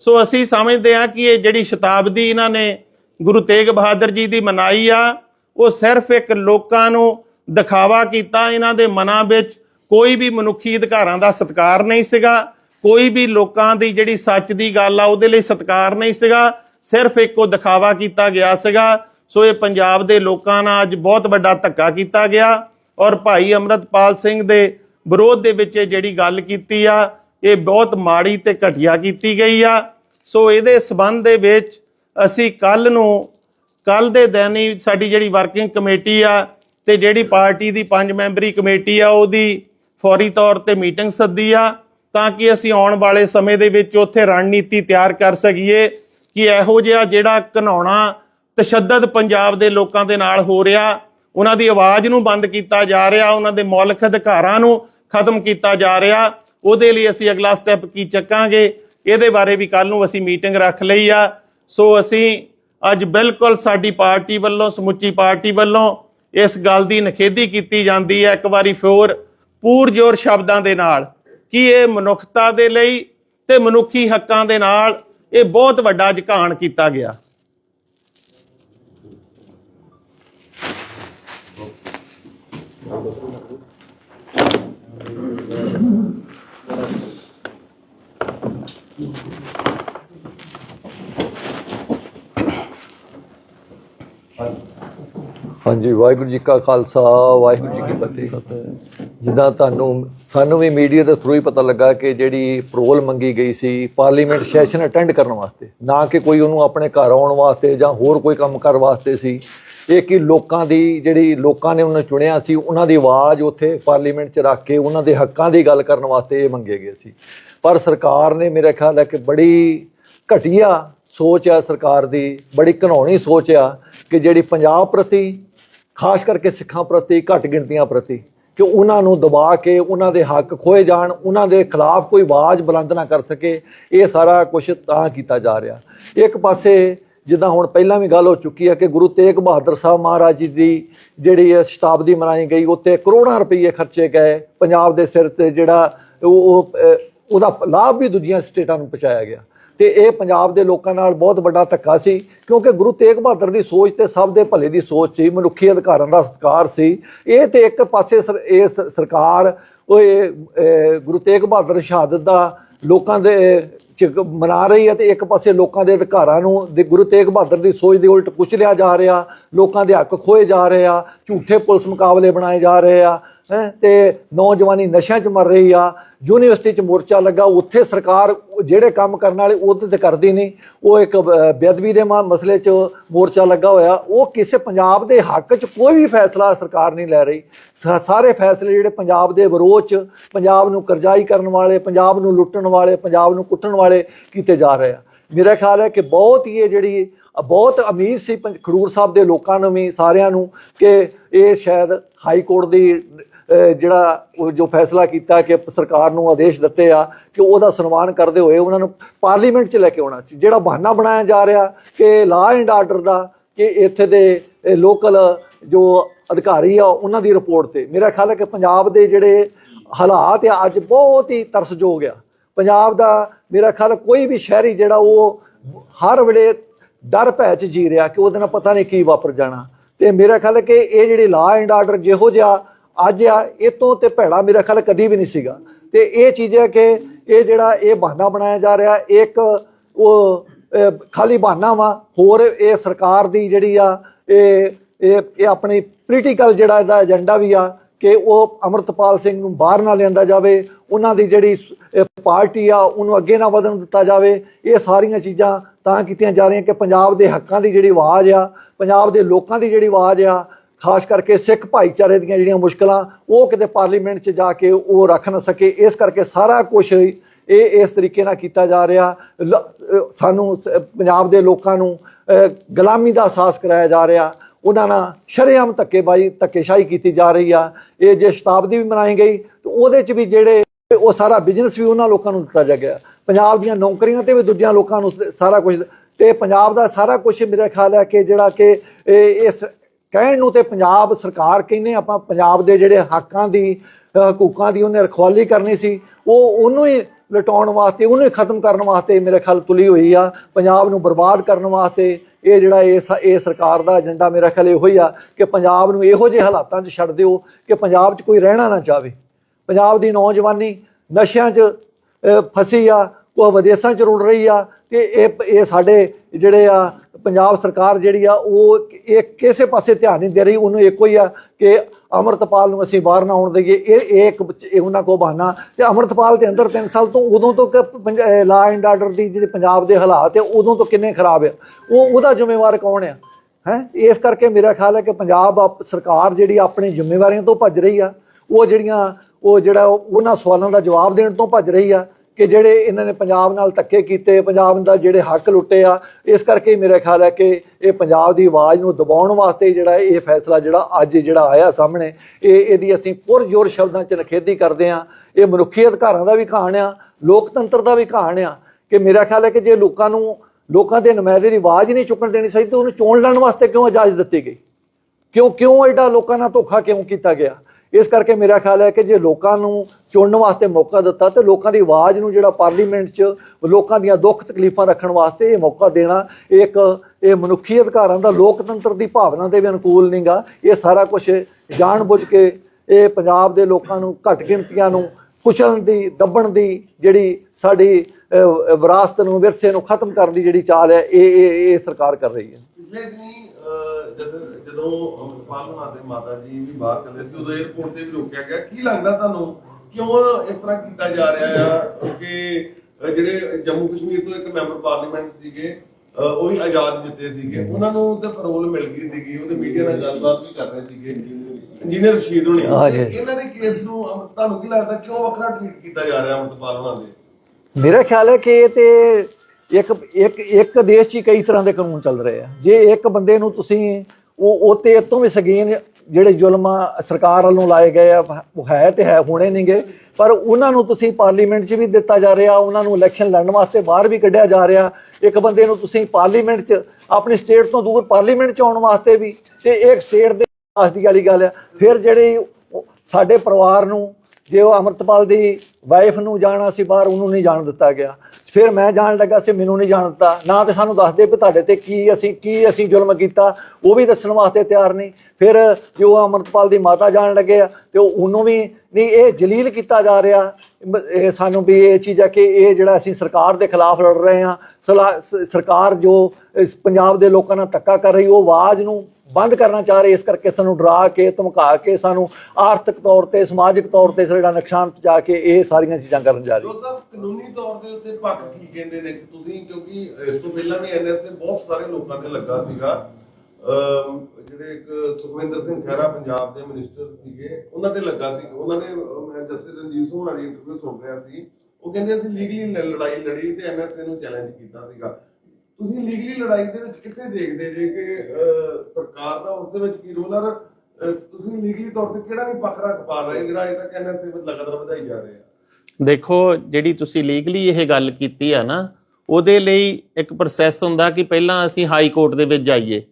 ਸੋ ਅਸੀਂ ਸਮਝਦੇ ਹਾਂ ਕਿ ਇਹ ਜਿਹੜੀ ਸ਼ਤਾਬਦੀ ਇਹਨਾਂ ਨੇ ਗੁਰੂ ਤੇਗ ਬਹਾਦਰ ਜੀ ਦੀ ਮਨਾਈ ਆ, ਉਹ ਸਿਰਫ ਇੱਕ ਲੋਕਾਂ ਨੂੰ ਦਿਖਾਵਾ ਕੀਤਾ। ਇਹਨਾਂ ਦੇ ਮਨਾਂ ਵਿੱਚ ਕੋਈ ਵੀ ਮਨੁੱਖੀ ਅਧਿਕਾਰਾਂ ਦਾ ਸਤਿਕਾਰ ਨਹੀਂ ਸੀਗਾ। ਕੋਈ ਵੀ ਲੋਕਾਂ ਦੀ ਜਿਹੜੀ ਸੱਚ ਦੀ ਗੱਲ ਆ, ਉਹਦੇ ਲਈ ਸਤਿਕਾਰ ਨਹੀਂ ਸੀਗਾ, ਸਿਰਫ ਇੱਕੋ ਦਿਖਾਵਾ ਕੀਤਾ ਗਿਆ ਸੀਗਾ। ਸੋ ਇਹ ਪੰਜਾਬ ਦੇ ਲੋਕਾਂ ਨਾਲ ਅੱਜ ਬਹੁਤ ਵੱਡਾ ਧੱਕਾ ਕੀਤਾ ਗਿਆ ਔਰ ਭਾਈ ਅਮਰਤਪਾਲ ਸਿੰਘ ਦੇ ਵਿਰੋਧ ਦੇ ਵਿੱਚ ਇਹ ਜਿਹੜੀ ਗੱਲ ਕੀਤੀ ਆ, ਇਹ ਬਹੁਤ ਮਾੜੀ ਤੇ ਘਟੀਆ ਕੀਤੀ ਗਈ ਆ। ਸੋ ਇਹਦੇ ਸਬੰਧ ਦੇ ਵਿੱਚ ਅਸੀਂ ਕੱਲ ਨੂੰ ਕੱਲ ਦੇ ਦਿਨ ਹੀ ਸਾਡੀ ਜਿਹੜੀ ਵਰਕਿੰਗ ਕਮੇਟੀ ਆ ਤੇ ਜਿਹੜੀ ਪਾਰਟੀ ਦੀ ਪੰਜ ਮੈਂਬਰੀ ਕਮੇਟੀ ਆ, ਉਹਦੀ ਫੌਰੀ ਤੌਰ ਤੇ ਮੀਟਿੰਗ ਸੱਦੀ ਆ। ਤਾਂ ਕਿ ਅਸੀਂ ਆਉਣ ਵਾਲੇ ਸਮੇਂ ਦੇ ਵਿੱਚ ਉੱਥੇ ਰਣਨੀਤੀ ਤਿਆਰ ਕਰ ਸਕੀਏ ਕਿ ਇਹੋ ਜਿਹਾ ਜਿਹੜਾ ਘਨਾਉਣਾ ਤਸ਼ੱਦਦ ਪੰਜਾਬ ਦੇ ਲੋਕਾਂ ਦੇ ਨਾਲ ਹੋ ਰਿਹਾ, ਉਹਨਾਂ ਦੀ ਆਵਾਜ਼ ਨੂੰ ਬੰਦ ਕੀਤਾ ਜਾ ਰਿਹਾ, ਉਹਨਾਂ ਦੇ ਮੌਲਿਕ ਅਧਿਕਾਰਾਂ ਨੂੰ ਖਤਮ ਕੀਤਾ ਜਾ ਰਿਹਾ, ਉਹਦੇ ਲਈ ਅਸੀਂ ਅਗਲਾ ਸਟੈਪ ਕੀ ਚੱਕਾਂਗੇ? ਇਹਦੇ ਬਾਰੇ ਵੀ ਕੱਲ ਨੂੰ ਅਸੀਂ ਮੀਟਿੰਗ ਰੱਖ ਲਈ ਆ। ਸੋ ਅਸੀਂ ਅੱਜ ਬਿਲਕੁਲ ਸਾਡੀ ਪਾਰਟੀ ਵੱਲੋਂ, ਸਮੁੱਚੀ ਪਾਰਟੀ ਵੱਲੋਂ ਇਸ ਗੱਲ ਦੀ ਨਖੇਦੀ ਕੀਤੀ ਜਾਂਦੀ ਹੈ। ਇੱਕ ਵਾਰੀ ਫੋਰ ਪੂਰਜੋਰ ਸ਼ਬਦਾਂ ਦੇ ਨਾਲ ਕਿ ਇਹ ਮਨੁੱਖਤਾ ਦੇ ਲਈ ਤੇ ਮਨੁੱਖੀ ਹੱਕਾਂ ਦੇ ਨਾਲ ਇਹ ਬਹੁਤ ਵੱਡਾ ਝਕਾਣ ਕੀਤਾ ਗਿਆ। ਹਾਂਜੀ, ਵਾਹਿਗੁਰੂ ਜੀ ਕਾ ਖਾਲਸਾ, ਵਾਹਿਗੁਰੂ ਜੀ ਕੀ ਫਤਿਹ। ਜਿੱਦਾਂ ਤੁਹਾਨੂੰ ਸਾਨੂੰ ਵੀ ਮੀਡੀਆ ਦੇ ਥਰੂ ਹੀ ਪਤਾ ਲੱਗਾ ਕਿ ਜਿਹੜੀ ਪ੍ਰੋਲ ਮੰਗੀ ਗਈ ਸੀ ਪਾਰਲੀਮੈਂਟ ਸੈਸ਼ਨ ਅਟੈਂਡ ਕਰਨ ਵਾਸਤੇ, ਨਾ ਕਿ ਕੋਈ ਉਹਨੂੰ ਆਪਣੇ ਘਰ ਆਉਣ ਵਾਸਤੇ ਜਾਂ ਹੋਰ ਕੋਈ ਕੰਮ ਕਰ ਵਾਸਤੇ ਸੀ। ਇਹ ਕਿ ਲੋਕਾਂ ਦੀ ਜਿਹੜੀ ਲੋਕਾਂ ਨੇ ਉਹਨੂੰ ਚੁਣਿਆ ਸੀ, ਉਹਨਾਂ ਦੀ ਆਵਾਜ਼ ਉੱਥੇ ਪਾਰਲੀਮੈਂਟ 'ਚ ਰੱਖ ਕੇ ਉਹਨਾਂ ਦੇ ਹੱਕਾਂ ਦੀ ਗੱਲ ਕਰਨ ਵਾਸਤੇ ਇਹ ਮੰਗੇ ਗਏ ਸੀ। ਪਰ ਸਰਕਾਰ ਨੇ ਮੇਰੇ ਖਿਆਲ ਹੈ ਕਿ ਬੜੀ ਘਟੀਆ ਸੋਚ ਆ ਸਰਕਾਰ ਦੀ, ਬੜੀ ਘਿਨਾਉਣੀ ਸੋਚ ਆ ਕਿ ਜਿਹੜੀ ਪੰਜਾਬ ਪ੍ਰਤੀ, ਖਾਸ ਕਰਕੇ ਸਿੱਖਾਂ ਪ੍ਰਤੀ, ਘੱਟ ਗਿਣਤੀਆਂ ਪ੍ਰਤੀ ਕਿ ਉਹਨਾਂ ਨੂੰ ਦਬਾ ਕੇ ਉਹਨਾਂ ਦੇ ਹੱਕ ਖੋਏ ਜਾਣ, ਉਹਨਾਂ ਦੇ ਖਿਲਾਫ ਕੋਈ ਆਵਾਜ਼ ਬੁਲੰਦ ਨਾ ਕਰ ਸਕੇ, ਇਹ ਸਾਰਾ ਕੁਝ ਤਾਂ ਕੀਤਾ ਜਾ ਰਿਹਾ। ਇੱਕ ਪਾਸੇ ਜਿੱਦਾਂ ਹੁਣ ਪਹਿਲਾਂ ਵੀ ਗੱਲ ਹੋ ਚੁੱਕੀ ਹੈ ਕਿ ਗੁਰੂ ਤੇਗ ਬਹਾਦਰ ਸਾਹਿਬ ਮਹਾਰਾਜ ਜੀ ਦੀ ਜਿਹੜੀ ਹੈ ਸ਼ਤਾਬਦੀ ਮਨਾਈ ਗਈ ਉੱਤੇ ਕਰੋੜਾਂ ਰੁਪਏ ਖਰਚੇ ਗਏ ਪੰਜਾਬ ਦੇ ਸਿਰ ਤੇ ਜਿਹੜਾ ਉਹ ਉਹਦਾ ਲਾਭ ਵੀ ਦੂਜੀਆਂ ਸਟੇਟਾਂ ਨੂੰ ਪਹੁੰਚਾਇਆ ਗਿਆ। ਤੇ ਇਹ ਪੰਜਾਬ ਦੇ ਲੋਕਾਂ ਨਾਲ ਬਹੁਤ ਵੱਡਾ ਧੱਕਾ ਸੀ ਕਿਉਂਕਿ ਗੁਰੂ ਤੇਗ ਬਹਾਦਰ ਦੀ ਸੋਚ ਤੇ ਸਭ ਦੇ ਭਲੇ ਦੀ ਸੋਚ ਸੀ ਮਨੁੱਖੀ ਅਧਿਕਾਰਾਂ ਦਾ ਸਤਿਕਾਰ ਸੀ। ਇਹ ਤੇ ਇੱਕ ਪਾਸੇ ਸਰ- ਇਹ ਸਰਕਾਰ ਉਹ ਇਹ, ਗੁਰੂ ਤੇਗ ਬਹਾਦਰ ਸ਼ਹਾਦਤ ਦਾ ਲੋਕਾਂ ਦੇ ਚ ਮਨਾ ਰਹੀ ਹੈ ਤੇ ਇੱਕ ਪਾਸੇ ਲੋਕਾਂ ਦੇ ਅਧਿਕਾਰਾਂ ਨੂੰ ਦੇ ਗੁਰੂ ਤੇਗ ਬਹਾਦਰ ਦੀ ਸੋਚ ਦੇ ਉਲਟ ਕੁਚਲਿਆ ਜਾ ਰਿਹਾ ਲੋਕਾਂ ਦੇ ਹੱਕ ਖੋਏ ਜਾ ਰਹੇ ਆ ਝੂਠੇ ਪੁਲਿਸ ਮੁਕਾਬਲੇ ਬਣਾਏ ਜਾ ਰਹੇ ਆ ਤੇ ਨੌਜਵਾਨੀ ਨਸ਼ਿਆਂ 'ਚ ਮਰ ਰਹੀ ਆ, ਯੂਨੀਵਰਸਿਟੀ 'ਚ ਮੋਰਚਾ ਲੱਗਾ, ਉੱਥੇ ਸਰਕਾਰ ਜਿਹੜੇ ਕੰਮ ਕਰਨ ਵਾਲੇ ਉਹਦੇ ਤੇ ਕਰਦੀ ਨਹੀਂ। ਉਹ ਇੱਕ ਬੇਅਦਬੀ ਦੇ ਮਾ- ਮਸਲੇ 'ਚ ਮੋਰਚਾ ਲੱਗਾ ਹੋਇਆ। ਉਹ ਕਿਸੇ ਪੰਜਾਬ ਦੇ ਹੱਕ 'ਚ ਕੋਈ ਵੀ ਫੈਸਲਾ ਸਰਕਾਰ ਨਹੀਂ ਲੈ ਰਹੀ। ਸਾ- ਸਾਰੇ ਫੈਸਲੇ ਜਿਹੜੇ ਪੰਜਾਬ ਦੇ ਵਿਰੋਧ 'ਚ, ਪੰਜਾਬ ਨੂੰ ਕਰਜ਼ਾਈ ਕਰਨ ਵਾਲੇ, ਪੰਜਾਬ ਨੂੰ ਲੁੱਟਣ ਵਾਲੇ, ਪੰਜਾਬ ਨੂੰ ਕੁੱਟਣ ਵਾਲੇ ਕੀਤੇ ਜਾ ਰਹੇ ਆ। ਮੇਰਾ ਖਿਆਲ ਹੈ ਕਿ ਬਹੁਤ ਹੀ ਇਹ ਜਿਹੜੀ, ਬਹੁਤ ਉਮੀਦ ਸੀ ਪੰਜ- ਖਡੂਰ ਸਾਹਿਬ ਦੇ ਲੋਕਾਂ ਨੂੰ ਵੀ ਸਾਰਿਆਂ ਨੂੰ ਕਿ ਇਹ ਸ਼ਾਇਦ ਹਾਈ ਕੋਰਟ ਦੀ ਜਿਹੜਾ ਜੋ ਫੈਸਲਾ ਕੀਤਾ ਕਿ ਸਰਕਾਰ ਨੂੰ ਆਦੇਸ਼ ਦਿੱਤੇ ਆ ਕਿ ਉਹਦਾ ਸਨਮਾਨ ਕਰਦੇ ਹੋਏ ਉਹਨਾਂ ਨੂੰ ਪਾਰਲੀਮੈਂਟ 'ਚ ਲੈ ਕੇ ਆਉਣਾ ਸੀ। ਜਿਹੜਾ ਬਹਾਨਾ ਬਣਾਇਆ ਜਾ ਰਿਹਾ ਕਿ ਲਾਅ ਐਂਡ ਆਰਡਰ ਦਾ ਕਿ ਇੱਥੇ ਦੇ ਲੋਕਲ ਜੋ ਅਧਿਕਾਰੀ ਆ ਉਹਨਾਂ ਦੀ ਰਿਪੋਰਟ ਤੇ। ਮੇਰਾ ਖਿਆਲ ਹੈ ਕਿ ਪੰਜਾਬ ਦੇ ਜਿਹੜੇ ਹਾਲਾਤ ਆ, ਅੱਜ ਬਹੁਤ ਹੀ ਤਰਸਯੋਗ ਆ। ਪੰਜਾਬ ਦਾ ਮੇਰਾ ਖਿਆਲ ਕੋਈ ਵੀ ਸ਼ਹਿਰੀ ਜਿਹੜਾ ਉਹ ਹਰ ਵੇਲੇ ਡਰ ਭੈ ਚ ਜੀ ਰਿਹਾ ਕਿ ਉਹਦੇ ਨਾਲ ਪਤਾ ਨਹੀਂ ਕੀ ਵਾਪਰ ਜਾਣਾ। ਤੇ ਮੇਰਾ ਖਿਆਲ ਹੈ ਕਿ ਇਹ ਜਿਹੜੇ ਲਾ ਐਂਡ ਆਰਡਰ ਜਿਹੋ ਜਿਹਾ ਅੱਜ ਆ ਇਹ ਤੋਂ ਤੇ ਭੈੜਾ ਮੇਰਾ ਖਿਆਲ ਕਦੀ ਵੀ ਨਹੀਂ ਸੀਗਾ। ਤੇ ਇਹ ਚੀਜ਼ ਹੈ ਕਿ ਇਹ ਜਿਹੜਾ ਇਹ ਬਹਾਨਾ ਬਣਾਇਆ ਜਾ ਰਿਹਾ ਇੱਕ ਉਹ ਖਾਲੀ ਬਹਾਨਾ ਵਾ। ਹੋਰ ਇਹ ਸਰਕਾਰ ਦੀ ਜਿਹੜੀ ਆ, ਇਹ ਇਹ ਆਪਣੀ ਪੋਲੀਟੀਕਲ ਜਿਹੜਾ ਇਹਦਾ ਏਜੰਡਾ ਵੀ ਆ ਕਿ ਉਹ ਅਮਰਤਪਾਲ ਸਿੰਘ ਨੂੰ ਬਾਹਰ ਨਾ ਲਿਆਂਦਾ ਜਾਵੇ। ਉਹਨਾਂ ਦੀ ਜਿਹੜੀ ਪਾਰਟੀ ਆ, ਉਹਨੂੰ ਅੱਗੇ ਨਾ ਵਧਣ ਦਿੱਤਾ ਜਾਵੇ। ਇਹ ਸਾਰੀਆਂ ਚੀਜ਼ਾਂ ਤਾਂ ਕੀਤੀਆਂ ਜਾ ਰਹੀਆਂ ਕਿ ਪੰਜਾਬ ਦੇ ਹੱਕਾਂ ਦੀ ਜਿਹੜੀ ਆਵਾਜ਼ ਆ, ਪੰਜਾਬ ਦੇ ਲੋਕਾਂ ਦੀ ਜਿਹੜੀ ਆਵਾਜ਼ ਆ ਖਾਸ ਕਰਕੇ ਸਿੱਖ ਭਾਈਚਾਰੇ ਦੀਆਂ ਜਿਹੜੀਆਂ ਮੁਸ਼ਕਲਾਂ, ਉਹ ਕਿਤੇ ਪਾਰਲੀਮੈਂਟ 'ਚ ਜਾ ਕੇ ਉਹ ਰੱਖ ਨਾ ਸਕੇ। ਇਸ ਕਰਕੇ ਸਾਰਾ ਕੁਝ ਇਹ ਇਸ ਤਰੀਕੇ ਨਾਲ ਕੀਤਾ ਜਾ ਰਿਹਾ। ਲ- ਸਾਨੂੰ ਸ- ਪੰਜਾਬ ਦੇ ਲੋਕਾਂ ਨੂੰ ਗੁਲਾਮੀ ਦਾ ਅਹਿਸਾਸ ਕਰਾਇਆ ਜਾ ਰਿਹਾ। ਉਹਨਾਂ ਨਾਲ ਸ਼ਰੇਆਮ ਧੱਕੇਬਾਜ਼ੀ, ਧੱਕੇਸ਼ਾਹੀ ਕੀਤੀ ਜਾ ਰਹੀ ਆ। ਇਹ ਜੇ ਸ਼ਤਾਬਦੀ ਵੀ ਮਨਾਈ ਗਈ, ਤੇ ਉਹਦੇ 'ਚ ਵੀ ਜਿਹੜੇ ਉਹ ਸਾਰਾ ਬਿਜ਼ਨਸ ਵੀ ਉਹਨਾਂ ਲੋਕਾਂ ਨੂੰ ਦਿੱਤਾ ਜਾ ਗਿਆ। ਪੰਜਾਬ ਦੀਆਂ ਨੌਕਰੀਆਂ ਤੇ ਵੀ ਦੂਜਿਆਂ ਲੋਕਾਂ ਨੂੰ ਸਾਰਾ ਕੁਝ ਤੇ ਪੰਜਾਬ ਦਾ ਸਾਰਾ ਕੁਝ ਮੇਰੇ ਖਿਆਲ ਹੈ ਕਿ ਜਿਹੜਾ ਕਿ ਇਹ, ਇਸ ਕਹਿਣ ਨੂੰ ਤੇ ਪੰਜਾਬ ਸਰਕਾਰ ਕਹਿੰਦੇ ਆਪਾਂ ਪੰਜਾਬ ਦੇ ਜਿਹੜੇ ਹੱਕਾਂ ਦੀ ਹਕੂਕਾਂ ਦੀ ਉਹਨੇ ਰਖਵਾਲੀ ਕਰਨੀ ਸੀ, ਉਹ ਉਹਨੂੰ ਹੀ ਲਟਾਉਣ ਵਾਸਤੇ, ਉਹਨੂੰ ਹੀ ਖਤਮ ਕਰਨ ਵਾਸਤੇ ਮੇਰੇ ਖਿਆਲ ਤੁਲੀ ਹੋਈ ਆ, ਪੰਜਾਬ ਨੂੰ ਬਰਬਾਦ ਕਰਨ ਵਾਸਤੇ ਇਹ ਜਿਹੜਾ ਇਹ ਸ- ਇਹ ਸਰਕਾਰ ਦਾ ਏਜੰਡਾ ਮੇਰਾ ਖਿਆਲ ਇਹੋ ਹੀ ਆ ਕਿ ਪੰਜਾਬ ਨੂੰ ਇਹੋ ਜਿਹੇ ਹਾਲਾਤਾਂ 'ਚ ਛੱਡ ਦਿਓ ਕਿ ਪੰਜਾਬ 'ਚ ਕੋਈ ਰਹਿਣਾ ਨਾ ਚਾਹਵੇ ਪੰਜਾਬ ਦੀ ਨੌਜਵਾਨੀ ਨਸ਼ਿਆਂ 'ਚ ਫਸੀ ਆ, ਉਹ ਵਿਦੇਸ਼ਾਂ 'ਚ ਰੁੜ ਰਹੀ ਆ ਤੇ ਇਹ ਇਹ ਸਾਡੇ ਜਿਹੜੇ ਆ ਪੰਜਾਬ ਸਰਕਾਰ ਜਿਹੜੀ ਆ, ਉਹ ਇਹ ਕਿਸੇ ਪਾਸੇ ਧਿਆਨ ਨਹੀਂ ਦੇ ਰਹੀ, ਉਹਨੂੰ ਇੱਕੋ ਹੀ ਆ ਕਿ ਅਮਰਤਪਾਲ ਨੂੰ ਅਸੀਂ ਬਾਹਰ ਨਾ ਆਉਣ ਦਈਏ। ਇਹ ਇਹ ਇੱਕ ਉਹਨਾਂ ਕੋ ਬਹਾਨਾ। ਤੇ ਅਮਰਤਪਾਲ ਦੇ ਅੰਦਰ 3 ਸਾਲ ਤੋਂ ਉਦੋਂ ਤੋਂ ਲਾ ਐਂਡ ਆਰਡਰ ਦੀ ਜਿਹੜੇ ਪੰਜਾਬ ਦੇ ਹਾਲਾਤ ਆ, ਉਦੋਂ ਤੋਂ ਕਿੰਨੇ ਖਰਾਬ ਆ। ਉਹ, ਉਹਦਾ ਜ਼ਿੰਮੇਵਾਰ ਕੌਣ ਆ? ਹੈ? ਇਸ ਕਰਕੇ ਮੇਰਾ ਖਿਆਲ ਹੈ ਕਿ ਪੰਜਾਬ ਆਪ- ਸਰਕਾਰ ਜਿਹੜੀ ਆਪਣੀ ਜ਼ਿੰਮੇਵਾਰੀਆਂ ਤੋਂ ਭੱਜ ਰਹੀ ਆ, ਉਹ ਜਿਹੜੀਆਂ, ਉਹ ਜਿਹੜਾ ਉਹਨਾਂ ਸਵਾਲਾਂ ਦਾ ਜਵਾਬ ਦੇਣ ਤੋਂ ਭੱਜ ਰਹੀ ਆ। ਕਿ ਜਿਹੜੇ ਇਹਨਾਂ ਨੇ ਪੰਜਾਬ ਨਾਲ ਧੱਕੇ ਕੀਤੇ, ਪੰਜਾਬ ਦਾ ਜਿਹੜੇ ਹੱਕ ਲੁੱਟੇ ਆ, ਇਸ ਕਰਕੇ ਮੇਰਾ ਖਿਆਲ ਹੈ ਕਿ ਇਹ ਪੰਜਾਬ ਦੀ ਆਵਾਜ਼ ਨੂੰ ਦਬਾਉਣ ਵਾਸਤੇ ਜਿਹੜਾ ਇਹ ਫੈਸਲਾ ਜਿਹੜਾ ਅੱਜ ਜਿਹੜਾ ਆਇਆ ਸਾਹਮਣੇ, ਇਹ ਇਹਦੀ ਅਸੀਂ ਪੁਰਜ਼ੋਰ ਸ਼ਬਦਾਂ 'ਚ ਨਖੇਦੀ ਕਰਦੇ ਆ ਇਹ ਮਨੁੱਖੀ ਅਧਿਕਾਰਾਂ ਦਾ ਵੀ ਕਹਾਣ ਆ, ਲੋਕਤੰਤਰ ਦਾ ਵੀ ਕਹਾਣ ਆ ਕਿ ਮੇਰਾ ਖਿਆਲ ਹੈ ਕਿ ਜੇ ਲੋਕਾਂ ਨੂੰ, ਲੋਕਾਂ ਦੇ ਨੁਮਾਇੰਦੇ ਦੀ ਆਵਾਜ਼ ਹੀ ਨਹੀਂ ਚੁੱਕਣ ਦੇਣੀ ਚਾਹੀਦੀ, ਉਹਨੂੰ ਚੋਣ ਲੜਨ ਵਾਸਤੇ ਕਿਉਂ ਇਜਾਜ਼ਤ ਦਿੱਤੀ ਗਈ? ਕਿਉਂ ਕਿਉਂ ਐਡਾ ਲੋਕਾਂ ਨਾਲ ਧੋਖਾ ਕਿਉਂ ਕੀਤਾ ਗਿਆ? ਇਸ ਕਰਕੇ ਮੇਰਾ ਖਿਆਲ ਹੈ ਕਿ ਜੇ ਲੋਕਾਂ ਨੂੰ ਚੁਣਨ ਵਾਸਤੇ ਮੌਕਾ ਦਿੱਤਾ ਤੇ ਲੋਕਾਂ ਦੀ ਆਵਾਜ਼ ਨੂੰ ਜਿਹੜਾ ਪਾਰਲੀਮੈਂਟ 'ਚ ਲੋਕਾਂ ਦੀਆਂ ਦੁੱਖ ਤਕਲੀਫਾਂ ਰੱਖਣ ਵਾਸਤੇ ਇਹ ਮੌਕਾ ਦੇਣਾ ਇੱਕ, ਇਹ ਮਨੁੱਖੀ ਅਧਿਕਾਰਾਂ ਦਾ ਲੋਕਤੰਤਰ ਦੀ ਭਾਵਨਾ ਦੇ ਵੀ ਅਨੁਕੂਲ ਨਹੀਂਗਾ ਇਹ ਸਾਰਾ ਕੁਝ ਜਾਣਬੁੱਝ ਕੇ ਇਹ ਪੰਜਾਬ ਦੇ ਲੋਕਾਂ ਨੂੰ ਘੱਟ ਗਿਣਤੀਆਂ ਨੂੰ ਕੁਚਲਣ ਦੀ, ਦੱਬਣ ਦੀ ਜਿਹੜੀ ਸਾਡੀ ਵਿਰਾਸਤ ਨੂੰ, ਵਿਰਸੇ ਨੂੰ ਖਤਮ ਕਰਨ ਦੀ ਜਿਹੜੀ ਚਾਲ ਹੈ, ਇਹ ਇਹ ਇਹ ਸਰਕਾਰ ਕਰ ਰਹੀ ਹੈ। ਜਦ ਜਦੋਂ ਅਮਰਪਾਲ ਹੋਣਾ ਦੇ ਮਾਤਾ ਜੀ ਵੀ ਬਾਹਰ ਚੱਲੇ ਸੀ ਉਦੋਂ 에어ਪੋਰਟ ਤੇ ਵੀ ਰੋਕਿਆ ਗਿਆ। ਕੀ ਲੱਗਦਾ ਤੁਹਾਨੂੰ? ਕਿਉਂ ਇਸ ਤਰ੍ਹਾਂ ਕੀਤਾ ਜਾ ਰਿਹਾ ਆ? ਕਿ ਅਹ, ਜਿਹੜੇ ਜੰਮੂ ਕਸ਼ਮੀਰ ਤੋਂ ਇੱਕ ਮੈਂਬਰ ਪਾਰਲੀਮੈਂਟ ਸੀਗੇ ਅਹ, ਉਹ ਵੀ ਆਜ਼ਾਦ ਜਿੱਤੇ ਸੀਗੇ। ਉਹਨਾਂ ਨੂੰ ਤੇ ਪਰੋਲ ਮਿਲ ਗਈ ਸੀਗੀ ਉਹਦੇ ਮੀਡੀਆ ਨਾਲ ਗੱਲਬਾਤ ਵੀ ਕਰ ਰਹੇ ਸੀਗੇ। ਇੰਜੀਨੀਅਰ ਰਸ਼ੀਦ ਹੋਣੀ। ਹਾਂਜੀ। ਇਹਨਾਂ ਦੇ ਕੇਸ ਨੂੰ ਅਮ- ਤੁਹਾਨੂੰ ਕੀ ਲੱਗਦਾ ਕਿਉਂ ਵੱਖਰਾ ਟ੍ਰੀਟ ਕੀਤਾ ਜਾ ਰਿਹਾ ਅਮਰਪਾਲ ਹੋਣਾ ਦੇ ਮੇਰਾ ਖਿਆਲ ਹੈ ਕਿ ਇਹ ਤੇ ਇੱਕ ਇੱਕ ਇੱਕ ਦੇਸ਼ 'ਚ ਹੀ ਕਈ ਤਰ੍ਹਾਂ ਦੇ ਕਾਨੂੰਨ ਚੱਲ ਰਹੇ ਆ। ਜੇ ਇੱਕ ਬੰਦੇ ਨੂੰ ਤੁਸੀਂ ਉਹ ਉਹ ਤੇ ਇਹ ਤੋਂ ਵੀ ਸਗੀਨ ਜਿਹੜੇ ਜ਼ੁਲਮ ਆ ਸਰਕਾਰ ਵੱਲੋਂ ਲਾਏ ਗਏ ਆ, ਉਹ ਹੈ ਤੇ ਹੈ, ਹੋਣੇ ਨਹੀਂਗੇ ਪਰ ਉਹਨਾਂ ਨੂੰ ਤੁਸੀਂ ਪਾਰਲੀਮੈਂਟ 'ਚ ਵੀ ਦਿੱਤਾ ਜਾ ਰਿਹਾ, ਉਹਨਾਂ ਨੂੰ ਇਲੈਕਸ਼ਨ ਲੜਨ ਵਾਸਤੇ ਬਾਹਰ ਵੀ ਕੱਢਿਆ ਜਾ ਰਿਹਾ। ਇੱਕ ਬੰਦੇ ਨੂੰ ਤੁਸੀਂ ਪਾਰਲੀਮੈਂਟ 'ਚ ਆਪਣੀ ਸਟੇਟ ਤੋਂ ਦੂਰ ਪਾਰਲੀਮੈਂਟ 'ਚ ਆਉਣ ਵਾਸਤੇ ਵੀ, ਤੇ ਇੱਕ ਸਟੇਟ ਦੇ ਆਸ ਦੀ ਵਾਲੀ ਗੱਲ ਆ। ਫਿਰ ਜਿਹੜੇ ਸਾਡੇ ਪਰਿਵਾਰ ਨੂੰ ਜੇ ਉਹ ਅਮਰਤਪਾਲ ਦੀ ਵਾਈਫ ਨੂੰ ਜਾਣਾ ਸੀ ਬਾਹਰ, ਉਹਨੂੰ ਨਹੀਂ ਜਾਣ ਦਿੱਤਾ ਗਿਆ। ਫਿਰ ਮੈਂ ਜਾਣ ਲੱਗਾ ਸੀ, ਮੈਨੂੰ ਨਹੀਂ ਜਾਣ ਦਿੱਤਾ। ਨਾ ਤੇ ਸਾਨੂੰ ਦੱਸਦੇ ਵੀ ਤੁਹਾਡੇ ਤੇ ਕੀ ਅਸੀਂ ਕੀ ਅਸੀਂ ਜ਼ੁਲਮ ਕੀਤਾ, ਉਹ ਵੀ ਦੱਸਣ ਵਾਸਤੇ ਤਿਆਰ ਨਹੀਂ। ਫਿਰ ਜੋ ਅਮਰਤਪਾਲ ਦੀ ਮਾਤਾ ਜਾਣ ਲੱਗੇ ਆ, ਤੇ ਉਹਨੂੰ ਵੀ ਨਹੀਂ, ਇਹ ਜਲੀਲ ਕੀਤਾ ਜਾ ਰਿਹਾ। ਇਹ ਸਾਨੂੰ ਵੀ ਇਹ ਚੀਜ਼ ਆ ਕਿ ਇਹ ਜਿਹੜਾ ਅਸੀਂ ਸਰਕਾਰ ਦੇ ਖਿਲਾਫ ਲੜ ਰਹੇ ਹਾਂ, ਸਲਾ- ਸਰਕਾਰ ਜੋ ਪੰਜਾਬ ਦੇ ਲੋਕਾਂ ਨਾਲ ਧੱਕਾ ਕਰ ਰਹੀ, ਉਹ ਆਵਾਜ਼ ਨੂੰ ਬੰਦ ਕਰਨਾ ਚਾਹ ਰਹੇ, ਇਸ ਕਰਕੇ ਸਾਨੂੰ ਡਰਾ ਕੇ, ਧਮਕਾ ਕੇ ਸਾਨੂੰ ਆਰਥਿਕ ਤੌਰ ਤੇ, ਸਮਾਜਿਕ ਤੌਰ ਤੇ ਜਿਹੜਾ ਨੁਕਸਾਨ ਪਹੁੰਚਾ ਕੇ ਇਹ ਸਾਰੀਆਂ ਚੀਜ਼ਾਂ ਕਰਨ ਜਾ ਰਹੀ ਜੋ ਸਾਹਿਬ, ਕਾਨੂੰਨੀ ਤੌਰ ਦੇ ਉੱਤੇ ਪੱਕ ਕੀ ਕਹਿੰਦੇ ਨੇ? ਤੁਸੀਂ, ਕਿਉਂਕਿ ਇਸ ਤੋਂ ਪਹਿਲਾਂ ਵੀ ਐਨਐਸਏ ਬਹੁਤ ਸਾਰੇ ਲੋਕਾਂ ਤੇ ਲੱਗਾ ਸੀਗਾ। ਜਿਹੜੇ ਇੱਕ ਸੁਖਵਿੰਦਰ ਸਿੰਘ ਖਹਿਰਾ ਪੰਜਾਬ ਦੇ ਮਿਨਿਸਟਰ ਸੀਗੇ, ਉਹਨਾਂ ਤੇ ਲੱਗਾ ਸੀ। ਉਹਨਾਂ ਨੇ ਮੈਂ ਜਸਟਿਸ ਰਣਜੀਤ ਸਿੰਘ ਹੋਣਾ ਦੀ ਇੰਟਰਵਿਊ ਸੁਣ ਰਿਹਾ ਸੀ। ਉਹ ਕਹਿੰਦੇ ਅਸੀਂ ਲੀਗਲੀ ਲੜਾਈ, ਲੜੀ ਤੇ ਐਨਐਸਏ ਨੂੰ ਚੈਲੰਜ ਕੀਤਾ ਸੀਗਾ। ਤੁਸੀਂ ਲੀਗਲੀ ਲੜਾਈ ਦੇ ਵਿੱਚ ਕਿੱਥੇ ਦੇਖਦੇ ਜੇ ਕਿ ਸਰਕਾਰ ਦਾ ਉਸ ਦੇ ਵਿੱਚ ਕੀ ਰੋਲ ਅਹ, ਤੁਸੀਂ ਲੀਗਲੀ ਤੌਰ ਤੇ ਕਿਹੜਾ ਵੀ ਪੱਖ ਰੱਖ ਪਾ ਰਹੇ ਜਿਹੜਾ ਅਜੇ ਤੱਕ ਐਨਐਸਏ ਵਿੱਚ ਲਗਾਤਾਰ ਵਧਾਈ ਜਾ ਰਹੇ? ਆ ਦੇਖੋ ਜਿਹੜੀ ਤੁਸੀਂ ਲੀਗਲੀ ਇਹ ਗੱਲ ਕੀਤੀ ਆ ਨਾ ਉਹਦੇ ਲਈ ਇੱਕ ਪ੍ਰੋਸੈਸ ਹੁੰਦਾ ਕਿ ਪਹਿਲਾਂ ਅਸੀਂ ਹਾਈ ਕੋਰਟ ਦੇ ਵਿੱਚ ਜਾਈਏ।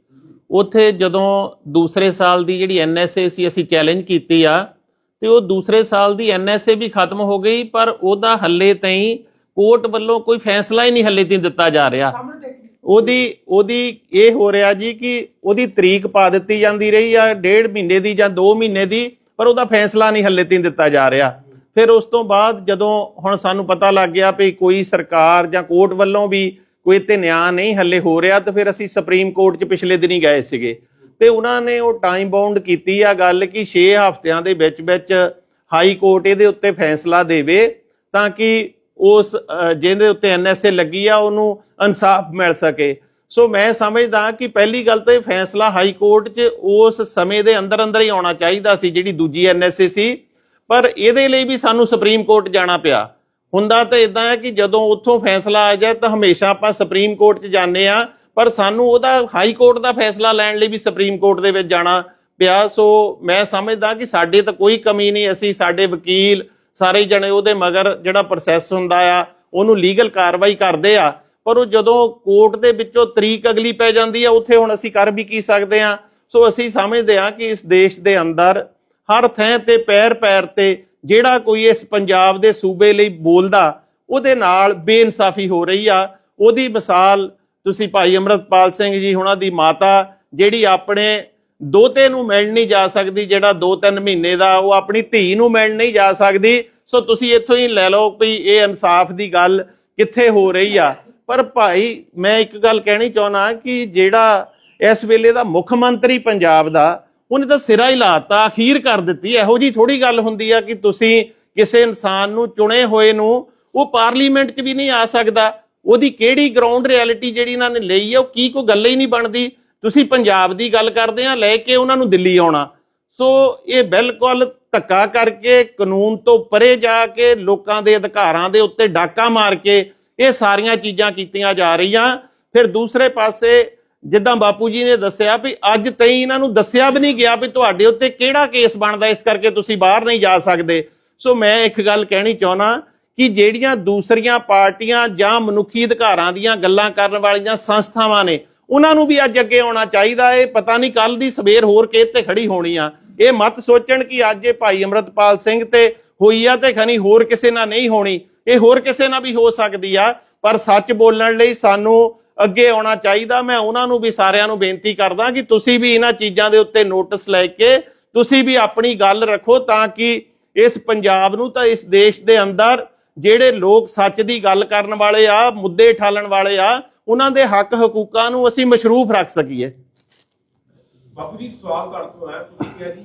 ਉੱਥੇ ਜਦੋਂ ਦੂਸਰੇ ਸਾਲ ਦੀ ਜਿਹੜੀ ਐਨਐਸਏ ਸੀ ਅਸੀਂ ਚੈਲੰਜ ਕੀਤੀ ਆ ਤੇ ਉਹ ਦੂਸਰੇ ਸਾਲ ਦੀ ਐਨਐਸਏ ਵੀ ਖਤਮ ਹੋ ਗਈ ਪਰ ਉਹਦਾ ਹੱਲੇ ਤਾਈਂ ਕੋਰਟ ਵੱਲੋਂ ਕੋਈ ਫੈਸਲਾ ਹੀ ਨਹੀਂ ਹੱਲੇ ਤਾਈਂ ਦਿੱਤਾ ਜਾ ਰਿਹਾ। ਉਹਦੀ ਉਹਦੀ ਇਹ ਹੋ ਰਿਹਾ ਜੀ ਕਿ ਉਹਦੀ ਤਰੀਕ ਪਾ ਦਿੱਤੀ ਜਾਂਦੀ ਰਹੀ ਆ, ਡੇਢ ਮਹੀਨੇ ਦੀ ਜਾਂ 2 ਮਹੀਨੇ ਦੀ, ਪਰ ਉਹਦਾ ਫੈਸਲਾ ਨਹੀਂ ਹੱਲੇ ਤਾਈਂ ਦਿੱਤਾ ਜਾ ਰਿਹਾ। ਫਿਰ ਉਸ ਤੋਂ ਬਾਅਦ ਜਦੋਂ ਹੁਣ ਸਾਨੂੰ ਪਤਾ ਲੱਗ ਗਿਆ ਵੀ ਕੋਈ ਸਰਕਾਰ ਜਾਂ ਕੋਰਟ ਵੱਲੋਂ ਵੀ ਕੋਈ ਤੇ ਨਿਆਂ ਨਹੀਂ ਹੱਲੇ ਹੋ ਰਿਹਾ, ਤਾਂ ਫਿਰ ਅਸੀਂ ਸੁਪਰੀਮ ਕੋਰਟ 'ਚ ਪਿਛਲੇ ਦਿਨ ਹੀ ਗਏ ਸੀਗੇ। ਤੇ ਉਹਨਾਂ ਨੇ ਉਹ ਟਾਈਮ ਬਾਉਂਡ ਕੀਤੀ ਆ ਗੱਲ ਕਿ 6 ਹਫ਼ਤਿਆਂ ਦੇ ਵਿੱਚ ਵਿੱਚ ਹਾਈ ਕੋਰਟ ਇਹਦੇ ਉੱਤੇ ਫੈਸਲਾ ਦੇਵੇ ਤਾਂ ਕਿ ਉਸ ਜਿਹਦੇ ਉੱਤੇ ਐਨਐਸਏ ਲੱਗੀ ਆ, ਉਹਨੂੰ ਇਨਸਾਫ ਮਿਲ ਸਕੇ। ਸੋ ਮੈਂ ਸਮਝਦਾ ਕਿ ਪਹਿਲੀ ਗੱਲ ਤਾਂ ਇਹ ਫੈਸਲਾ ਹਾਈ ਕੋਰਟ 'ਚ ਉਸ ਸਮੇਂ ਦੇ ਅੰਦਰ ਅੰਦਰ ਹੀ ਆਉਣਾ ਚਾਹੀਦਾ ਸੀ, ਜਿਹੜੀ ਦੂਜੀ ਐਨਐਸਏ ਸੀ। ਪਰ ਇਹਦੇ ਲਈ ਵੀ ਸਾਨੂੰ ਸੁਪਰੀਮ ਕੋਰਟ ਜਾਣਾ ਪਿਆ। ਹੁੰਦਾ ਤਾਂ ਇਦਾਂ ਹੈ ਕਿ ਜਦੋਂ ਉੱਥੋਂ ਫੈਸਲਾ ਆ ਜਾਏ, ਤਾਂ ਹਮੇਸ਼ਾ ਆਪਾਂ ਸੁਪਰੀਮ ਕੋਰਟ 'ਚ ਜਾਂਦੇ ਆ। ਪਰ ਸਾਨੂੰ ਉਹਦਾ ਹਾਈ ਕੋਰਟ ਦਾ ਫੈਸਲਾ ਲੈਣ ਲਈ ਵੀ ਸੁਪਰੀਮ ਕੋਰਟ ਦੇ ਵਿੱਚ ਜਾਣਾ ਪਿਆ। ਸੋ ਮੈਂ ਸਮਝਦਾ ਕਿ ਸਾਡੇ ਤਾਂ ਕੋਈ ਕਮੀ ਨਹੀਂ, ਅਸੀਂ ਸਾਡੇ ਵਕੀਲ ਸਾਰੇ ਜਣੇ ਉਹਦੇ ਮਗਰ ਜਿਹੜਾ ਪ੍ਰੋਸੈਸ ਹੁੰਦਾ ਆ, ਉਹਨੂੰ ਲੀਗਲ ਕਾਰਵਾਈ ਕਰਦੇ ਆ। ਪਰ ਉਹ ਜਦੋਂ ਕੋਰਟ ਦੇ ਵਿੱਚੋਂ ਤਰੀਕ ਅਗਲੀ ਪੈ ਜਾਂਦੀ ਆ, ਉੱਥੇ ਹੁਣ ਅਸੀਂ ਕਰ ਵੀ ਕੀ ਸਕਦੇ ਆ? ਸੋ ਅਸੀਂ ਸਮਝਦੇ ਆ ਕਿ ਇਸ ਦੇਸ਼ ਦੇ ਅੰਦਰ ਹਰ ਥਾਂ ਤੇ, ਪੈਰ ਪੈਰ ਤੇ ਜਿਹੜਾ ਕੋਈ ਇਸ ਪੰਜਾਬ ਦੇ ਸੂਬੇ ਲਈ ਬੋਲਦਾ, ਉਹਦੇ ਨਾਲ ਬੇਇਨਸਾਫੀ ਹੋ ਰਹੀ ਆ। ਉਹਦੀ ਮਿਸਾਲ ਤੁਸੀਂ ਭਾਈ ਅਮਰਤਪਾਲ ਸਿੰਘ ਜੀ ਹੁਣਾਂ ਦੀ ਮਾਤਾ, ਜਿਹੜੀ ਆਪਣੇ ਦੋਤੇ ਨੂੰ ਮਿਲਣ ਨਹੀਂ ਜਾ ਸਕਦੀ, ਜਿਹੜਾ 2-3 ਮਹੀਨੇ ਦਾ, ਉਹ ਆਪਣੀ ਧੀ ਨੂੰ ਮਿਲਣ ਨਹੀਂ ਜਾ ਸਕਦੀ। ਸੋ ਤੁਸੀਂ ਇੱਥੋਂ ਹੀ ਲੈ ਲਓ ਵੀ ਇਹ ਇਨਸਾਫ ਦੀ ਗੱਲ ਕਿੱਥੇ ਹੋ ਰਹੀ ਆ। ਪਰ ਭਾਈ, ਮੈਂ ਇੱਕ ਗੱਲ ਕਹਿਣੀ ਚਾਹੁੰਦਾ ਕਿ ਜਿਹੜਾ ਇਸ ਵੇਲੇ ਦਾ ਮੁੱਖ ਮੰਤਰੀ ਪੰਜਾਬ ਦਾ, ਉਹਨੇ ਤਾਂ ਸਿਰਾ ਹੀ ਲਾਤਾ, ਅਖੀਰ ਕਰ ਦਿੱਤੀ। ਇਹੋ ਜੀ ਥੋੜੀ ਗੱਲ ਹੁੰਦੀ ਆ ਕਿ ਤੁਸੀਂ ਕਿਸੇ ਇਨਸਾਨ ਨੂੰ ਚੁਣੇ ਹੋਏ ਨੂੰ, ਉਹ ਪਾਰਲੀਮੈਂਟ 'ਚ ਵੀ ਨਹੀਂ ਆ ਸਕਦਾ। ਉਹਦੀ ਕਿਹੜੀ ਗਰਾਊਂਡ ਰਿਐਲਿਟੀ ਜਿਹੜੀ ਇਹਨਾਂ ਨੇ ਲਈ ਆ, ਉਹ ਕੀ ਕੋਈ ਗੱਲ ਹੀ ਨਹੀਂ ਬਣਦੀ। ਤੁਸੀਂ ਪੰਜਾਬ ਦੀ ਗੱਲ ਕਰਦੇ ਆ, ਲੈ ਕੇ ਉਹਨਾਂ ਨੂੰ ਦਿੱਲੀ ਆਉਣਾ। ਸੋ ਇਹ ਬਿਲਕੁਲ ਧੱਕਾ ਕਰਕੇ, ਕਾਨੂੰਨ ਤੋਂ ਪਰੇ ਜਾ ਕੇ, ਲੋਕਾਂ ਦੇ ਅਧਿਕਾਰਾਂ ਦੇ ਉੱਤੇ ਡਾਕਾ ਮਾਰ ਕੇ ਇਹ ਸਾਰੀਆਂ ਚੀਜ਼ਾਂ ਕੀਤੀਆਂ ਜਾ ਰਹੀਆਂ। ਫਿਰ ਦੂਸਰੇ ਪਾਸੇ, ਜਿੱਦਾਂ ਬਾਪੂ ਜੀ ਨੇ ਦੱਸਿਆ ਵੀ ਅੱਜ ਤਾਈਂ ਇਹਨਾਂ ਨੂੰ ਦੱਸਿਆ ਵੀ ਨਹੀਂ ਗਿਆ ਵੀ ਤੁਹਾਡੇ ਉੱਤੇ ਕਿਹੜਾ ਕੇਸ ਬਣਦਾ, ਇਸ ਕਰਕੇ ਤੁਸੀਂ ਬਾਹਰ ਨਹੀਂ ਜਾ ਸਕਦੇ। ਸੋ ਮੈਂ ਇੱਕ ਗੱਲ ਕਹਿਣੀ ਚਾਹੁੰਦਾ ਕਿ ਜਿਹੜੀਆਂ ਦੂਸਰੀਆਂ ਪਾਰਟੀਆਂ ਜਾਂ ਮਨੁੱਖੀ ਅਧਿਕਾਰਾਂ ਦੀਆਂ ਗੱਲਾਂ ਕਰਨ ਵਾਲੀਆਂ ਸੰਸਥਾਵਾਂ ਨੇ ਉਹਨਾਂ ਨੂੰ ਵੀ ਅੱਜ ਅੱਗੇ ਆਉਣਾ ਚਾਹੀਦਾ ਏ। ਪਤਾ ਨਹੀਂ ਕੱਲ ਦੀ ਸਵੇਰ ਹੋਰ ਕਿਹ ਤੇ ਖੜੀ ਹੋਣੀ ਆ। ਇਹ ਮਤ ਸੋਚਣ ਕਿ ਅੱਜ ਇਹ ਭਾਈ ਅਮਰਤਪਾਲ ਸਿੰਘ ਤੇ ਹੋਈ ਆ ਤੇ ਖਣੀ ਹੋਰ ਕਿਸੇ ਨਾਲ ਨਹੀਂ ਹੋਣੀ। ਇਹ ਹੋਰ ਕਿਸੇ ਨਾਲ ਵੀ ਹੋ ਸਕਦੀ ਆ। ਪਰ ਸੱਚ ਬੋਲਣ ਲਈ ਸਾਨੂੰ ਅੱਗੇ ਆਉਣਾ ਚਾਹੀਦਾ। ਮੈਂ ਉਹਨਾਂ ਨੂੰ ਵੀ ਸਾਰਿਆਂ ਨੂੰ ਬੇਨਤੀ ਕਰਦਾ ਕਿ ਤੁਸੀਂ ਵੀ ਇਹਨਾਂ ਚੀਜ਼ਾਂ ਦੇ ਉੱਤੇ ਨੋਟਿਸ ਲੈ ਕੇ ਤੁਸੀਂ ਵੀ ਆਪਣੀ ਗੱਲ ਰੱਖੋ ਤਾਂ ਕਿ ਇਸ ਪੰਜਾਬ ਨੂੰ ਤਾਂ ਇਸ ਦੇਸ਼ ਦੇ ਅੰਦਰ ਜਿਹੜੇ ਲੋਕ ਸੱਚ ਦੀ ਗੱਲ ਕਰਨ ਵਾਲੇ ਆ, ਮੁੱਦੇ ਠਾਲਣ ਵਾਲੇ ਆ ਉਹਨਾਂ ਦੇ ਹੱਕ ਹਕੂਕਾਂ ਨੂੰ ਅਸੀਂ ਮਸ਼ਰੂਫ ਰੱਖ ਸਕੀਏ। ਬਾਪੂ ਜੀ ਸਵਾਲ ਤੁਹਾਡੇ ਤੋਂ ਹੈ ਤੁਸੀਂ ਕਿਹਾ ਜੀ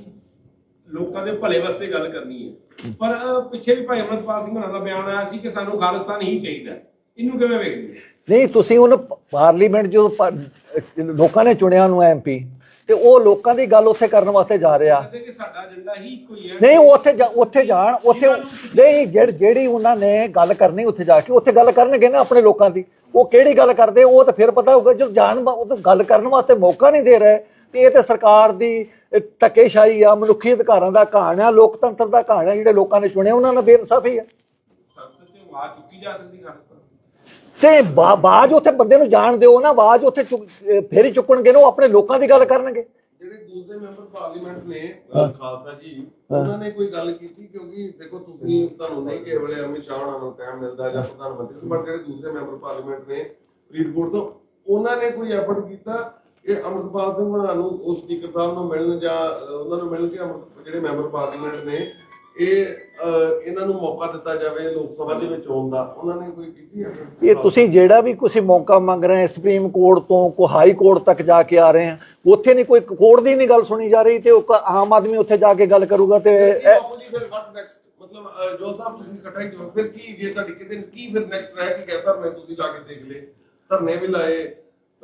ਲੋਕਾਂ ਦੇ ਭਲੇ ਵਾਸਤੇ ਗੱਲ ਕਰਨੀ ਹੈ। ਪਰ ਪਿੱਛੇ ਵੀ ਭਾਈ ਅਮਰਪਾਲ ਸਿੰਘ ਹੋਣਾ ਦਾ ਬਿਆਨ ਆਇਆ ਸੀ ਕਿ ਸਾਨੂੰ ਖਾਲਿਸਤਾਨ ਹੀ ਚਾਹੀਦਾ। ਇਹਨੂੰ ਕਿਵੇਂ ਵੇਖਦੇ ਨਹੀਂ ਤੁਸੀਂ ਉਹਨੂੰ ਪਾਰਲੀਮੈਂਟ ਜੋ ਲੋਕਾਂ ਨੇ ਚੁਣਿਆ ਉਹਨੂੰ ਐਮਪੀ ਤੇ ਉਹ ਲੋਕਾਂ ਦੀ ਗੱਲ ਉੱਥੇ ਕਰਨ ਵਾਸਤੇ ਜਾ ਰਿਹਾ। ਕਹਿੰਦੇ ਕਿ ਸਾਡਾ ਏਜੰਡਾ ਹੀ ਇੱਕੋ ਹੀ ਹੈ। ਨਹੀਂ ਉਹ ਉੱਥੇ ਜਾ- ਉੱਥੇ ਜਾਣ ਉੱਥੇ ਨਹੀਂ ਜਿਹੜੀ ਜਿਹੜੀ ਉਹਨਾਂ ਨੇ ਗੱਲ ਕਰਨੀ ਉੱਥੇ ਜਾ ਕੇ ਉੱਥੇ ਗੱਲ ਕਰਨਗੇ ਨਾ ਆਪਣੇ ਲੋਕਾਂ ਦੀ। ਉਹ ਕਿਹੜੀ ਗੱਲ ਕਰਦੇ ਉਹ ਤਾਂ ਫਿਰ ਪਤਾ ਹੋਊਗਾ ਜਦੋਂ ਜਾਣ ਵਾ- ਉਹ ਤਾਂ ਗੱਲ ਕਰਨ ਵਾਸਤੇ ਮੌਕਾ ਨਹੀਂ ਦੇ ਰਹੇ। ਤੇ ਇਹ ਤੇ ਸਰਕਾਰ ਦੀ ਅਹ, ਧੱਕੇਸ਼ਾਹੀ ਆ ਮਨੁੱਖੀ ਅਧਿਕਾਰਾਂ ਦਾ ਕਹਾਣ ਆ ਲੋਕਤੰਤਰ ਦਾ ਕਹਾਣ ਆ ਜਿਹੜੇ ਲੋਕਾਂ ਨੇ ਚੁਣਿਆ ਉਹਨਾਂ ਨਾਲ ਬੇਇਨਸਾਫੀ ਆ। ਸੰਸਦ 'ਚ ਆਵਾਜ਼ ਚੁੱਕੀ ਜਾ ਸਕਦੀ ਖਾਲਿਸਤਾਨ ਤੇ ਬਾਜ ਉੱਥੇ ਬੰਦੇ ਨੂੰ ਜਾਣ ਦਿਓ ਨਾ ਬਾਜ ਉੱਥੇ ਫੇਰ ਚੁੱਕਣਗੇ ਨਾ ਉਹ ਆਪਣੇ ਲੋਕਾਂ ਦੀ ਗੱਲ ਕਰਨਗੇ। ਜਿਹੜੇ ਦੂਸਰੇ ਮੈਂਬਰ ਪਾਰਲੀਮੈਂਟ ਨੇ ਅਹ, ਖਾਲਸਾ ਜੀ ਉਹਨਾਂ ਨੇ ਕੋਈ ਗੱਲ ਕੀਤੀ? ਕਿਉਂਕਿ ਦੇਖੋ ਤੁਸੀਂ ਤੁਹਾਨੂੰ ਨਹੀਂ ਕਿਸੇ ਵੇਲੇ ਅਮਿਤ ਸ਼ਾਹ ਹੋਣਾ ਨੂੰ ਟਾਈਮ ਮਿਲਦਾ ਜਾਂ ਪ੍ਰਧਾਨ ਮੰਤਰੀ ਪਰ ਜਿਹੜੇ ਦੂਸਰੇ ਮੈਂਬਰ ਪਾਰਲੀਮੈਂਟ ਨੇ ਫਰੀਦਕੋਟ ਤੋਂ ਉਹਨਾਂ ਨੇ ਕੋਈ ਐਫਰਟ ਕੀਤਾ ਕਿ ਅਮਰਪਾਲ ਸਿੰਘ ਹੋਣਾ ਨੂੰ ਉਸ ਸਪੀਕਰ ਸਾਹਿਬ ਨੂੰ ਮਿਲਣ ਜਾਂ ਅਹ, ਉਹਨਾਂ ਨੂੰ ਮਿਲ ਕੇ ਅੰਮ੍ਰਿਤ- ਜਿਹੜੇ ਮੈਂਬਰ ਪਾਰਲੀਮੈਂਟ ਨੇ ਇਹ ਇਹਨਾਂ ਨੂੰ ਮੌਕਾ ਦਿੱਤਾ ਜਾਵੇ ਲੋਕ ਸਭਾ ਦੇ ਵਿੱਚ ਆਉਣ ਦਾ ਉਹਨਾਂ ਨੇ ਕੋਈ ਕੀਤੀ effort? ਇਹ ਤੁਸੀਂ ਜਿਹੜਾ ਵੀ ਤੁਸੀਂ ਮੌਕਾ ਮੰਗ ਰਹੇ ਹੋ ਸੁਪਰੀਮ ਕੋਰਟ ਤੋਂ ਕੋ ਹਾਈ ਕੋਰਟ ਤੱਕ ਜਾ ਕੇ ਆ ਰਹੇ ਆ ਉੱਥੇ ਨਹੀਂ ਕੋਈ ਕੋਰਟ ਦੀ ਨਹੀਂ ਗੱਲ ਸੁਣੀ ਜਾ ਰਹੀ ਤੇ ਉਹ ਆਮ ਆਦਮੀ ਉੱਥੇ ਜਾ ਕੇ ਗੱਲ ਕਰੂਗਾ ਤੇ? ਮਤਲਬ ਜੋ ਸਾਹਿਬ ਤੁਸੀਂ ਇਕੱਠਾ ਹੀ ਫਿਰ ਕੀ ਜੇ ਤੁਹਾਡੀ ਕਿਤੇ ਕੀ ਫਿਰ ਨੈਕਸਟ ਰਹਿ ਕੀ ਕਹਿੰਦਾ ਮੈਂ ਤੁਸੀਂ ਲਾ ਕੇ ਦੇਖ ਲਏ ਧਰਨੇ ਵੀ ਲਾਏ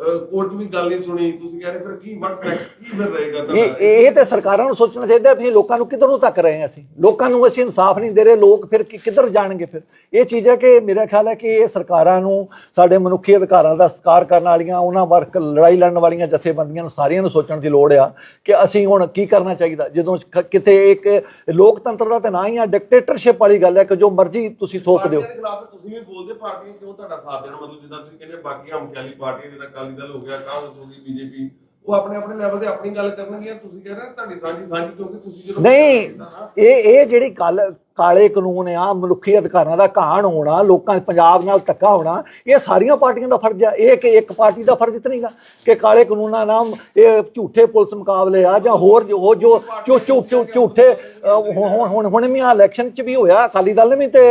ਕੋਰਟ ਵੀ ਗੱਲ ਨਹੀਂ ਸੁਣੀ। ਤੁਸੀਂ ਕਹਿ ਰਹੇ ਫਿਰ ਕੀ ਵਟ ਨੈਕਸਟ ਕੀ ਫਿਰ ਰਹੇਗਾ ਇਹ ਇਹ ਤੇ ਸਰਕਾਰਾਂ ਨੂੰ ਸੋਚਣਾ ਚਾਹੀਦਾ ਵੀ ਲੋਕਾਂ ਨੂੰ ਕਿੱਧਰ ਨੂੰ ਤੱਕ ਰਹੇ ਅਸੀਂ? ਲੋਕਾਂ ਨੂੰ ਅਸੀਂ ਇਨਸਾਫ ਨਹੀਂ ਦੇ ਰਹੇ ਲੋਕ ਫਿਰ ਕਿ- ਕਿੱਧਰ ਜਾਣਗੇ ਫਿਰ? ਇਹ ਚੀਜ਼ ਹੈ ਕਿ ਮੇਰਾ ਖਿਆਲ ਹੈ ਕਿ ਇਹ ਸਰਕਾਰਾਂ ਨੂੰ ਸਾਡੇ ਮਨੁੱਖੀ ਅਧਿਕਾਰਾਂ ਦਾ ਸਤਿਕਾਰ ਕਰਨ ਵਾਲੀਆਂ ਉਹਨਾਂ ਵਰਕ ਲੜਾਈ ਲੜਨ ਵਾਲੀਆਂ ਜਥੇਬੰਦੀਆਂ ਨੂੰ ਸਾਰੀਆਂ ਨੂੰ ਸੋਚਣ ਦੀ ਲੋੜ ਆ ਕਿ ਅਸੀਂ ਹੁਣ ਕੀ ਕਰਨਾ ਚਾਹੀਦਾ? ਜਦੋਂ ਕਿਤੇ ਇੱਕ ਲੋਕਤੰਤਰ ਦਾ ਤਾਂ ਨਾ ਹੀ ਆ ਡਿਕਟੇਟਰਸ਼ਿਪ ਵਾਲੀ ਗੱਲ ਹੈ ਕਿ ਜੋ ਮਰਜ਼ੀ ਤੁਸੀਂ ਥੋਪ ਦਿਓ। ਦੇ ਤੁਸੀਂ ਵੀ ਬੋਲਦੇ ਪਾਰਟੀਆਂ ਕਿਉਂ ਤੁਹਾਡਾ ਸਾਥ ਦੇਣਾ? ਮਤਲਬ ਜਿੱਦਾਂ ਤੁਸੀਂ ਕਹਿੰਦੇ ਬਾਕੀ ਹਮਖਿਆਲੀ ਪਾਰਟੀਆਂ ਜਿੱਦਾਂ ਅਕਾਲੀ ਦਲ ਹੋ ਗਿਆ ਕਾਂਗਰਸ ਹੋ ਗਈ ਬੀਜੇਪੀ ਉਹ ਆਪਣੇ ਆਪਣੇ ਲੈਵਲ ਤੇ ਆਪਣੀ ਗੱਲ ਕਰਨਗੀਆਂ ਤੁਸੀਂ ਕਹਿ ਰਹੇ ਹੋ ਤੁਹਾਡੀ ਸਾਂਝੀ ਸਾਂਝੀ ਕਿਉਂਕਿ ਤੁਸੀਂ ਜਦੋਂ ਨਹੀਂ ਇਹ ਇਹ ਜਿਹੜੀ ਗੱਲ ਕਾਲੇ ਕਾਨੂੰਨ ਆ, ਮਨੁੱਖੀ ਅਧਿਕਾਰਾਂ ਦਾ ਘਾਣ ਹੋਣਾ, ਲੋਕਾਂ ਪੰਜਾਬ ਨਾਲ ਧੱਕਾ ਹੋਣਾ, ਇਹ ਸਾਰੀਆਂ ਪਾਰਟੀਆਂ ਦਾ ਫਰਜ਼ ਆ। ਇਹ ਕਿ ਇੱਕ ਪਾਰਟੀ ਦਾ ਫਰਜ਼ ਨਹੀਂਗਾ ਕਿ ਕਾਲੇ ਕਾਨੂੰਨਾਂ ਨਾਲ ਇਹ ਝੂਠੇ ਪੁਲਿਸ ਮੁਕਾਬਲੇ ਆ ਜਾਂ ਹੋਰ ਜੋ ਜੋ ਝੂਠੇ ਹੁਣ ਹੁਣ- ਵੀ ਆ ਇਲੈਕਸ਼ਨ 'ਚ ਵੀ ਹੋਇਆ। ਅਕਾਲੀ ਦਲ ਨੇ ਵੀ ਤੇ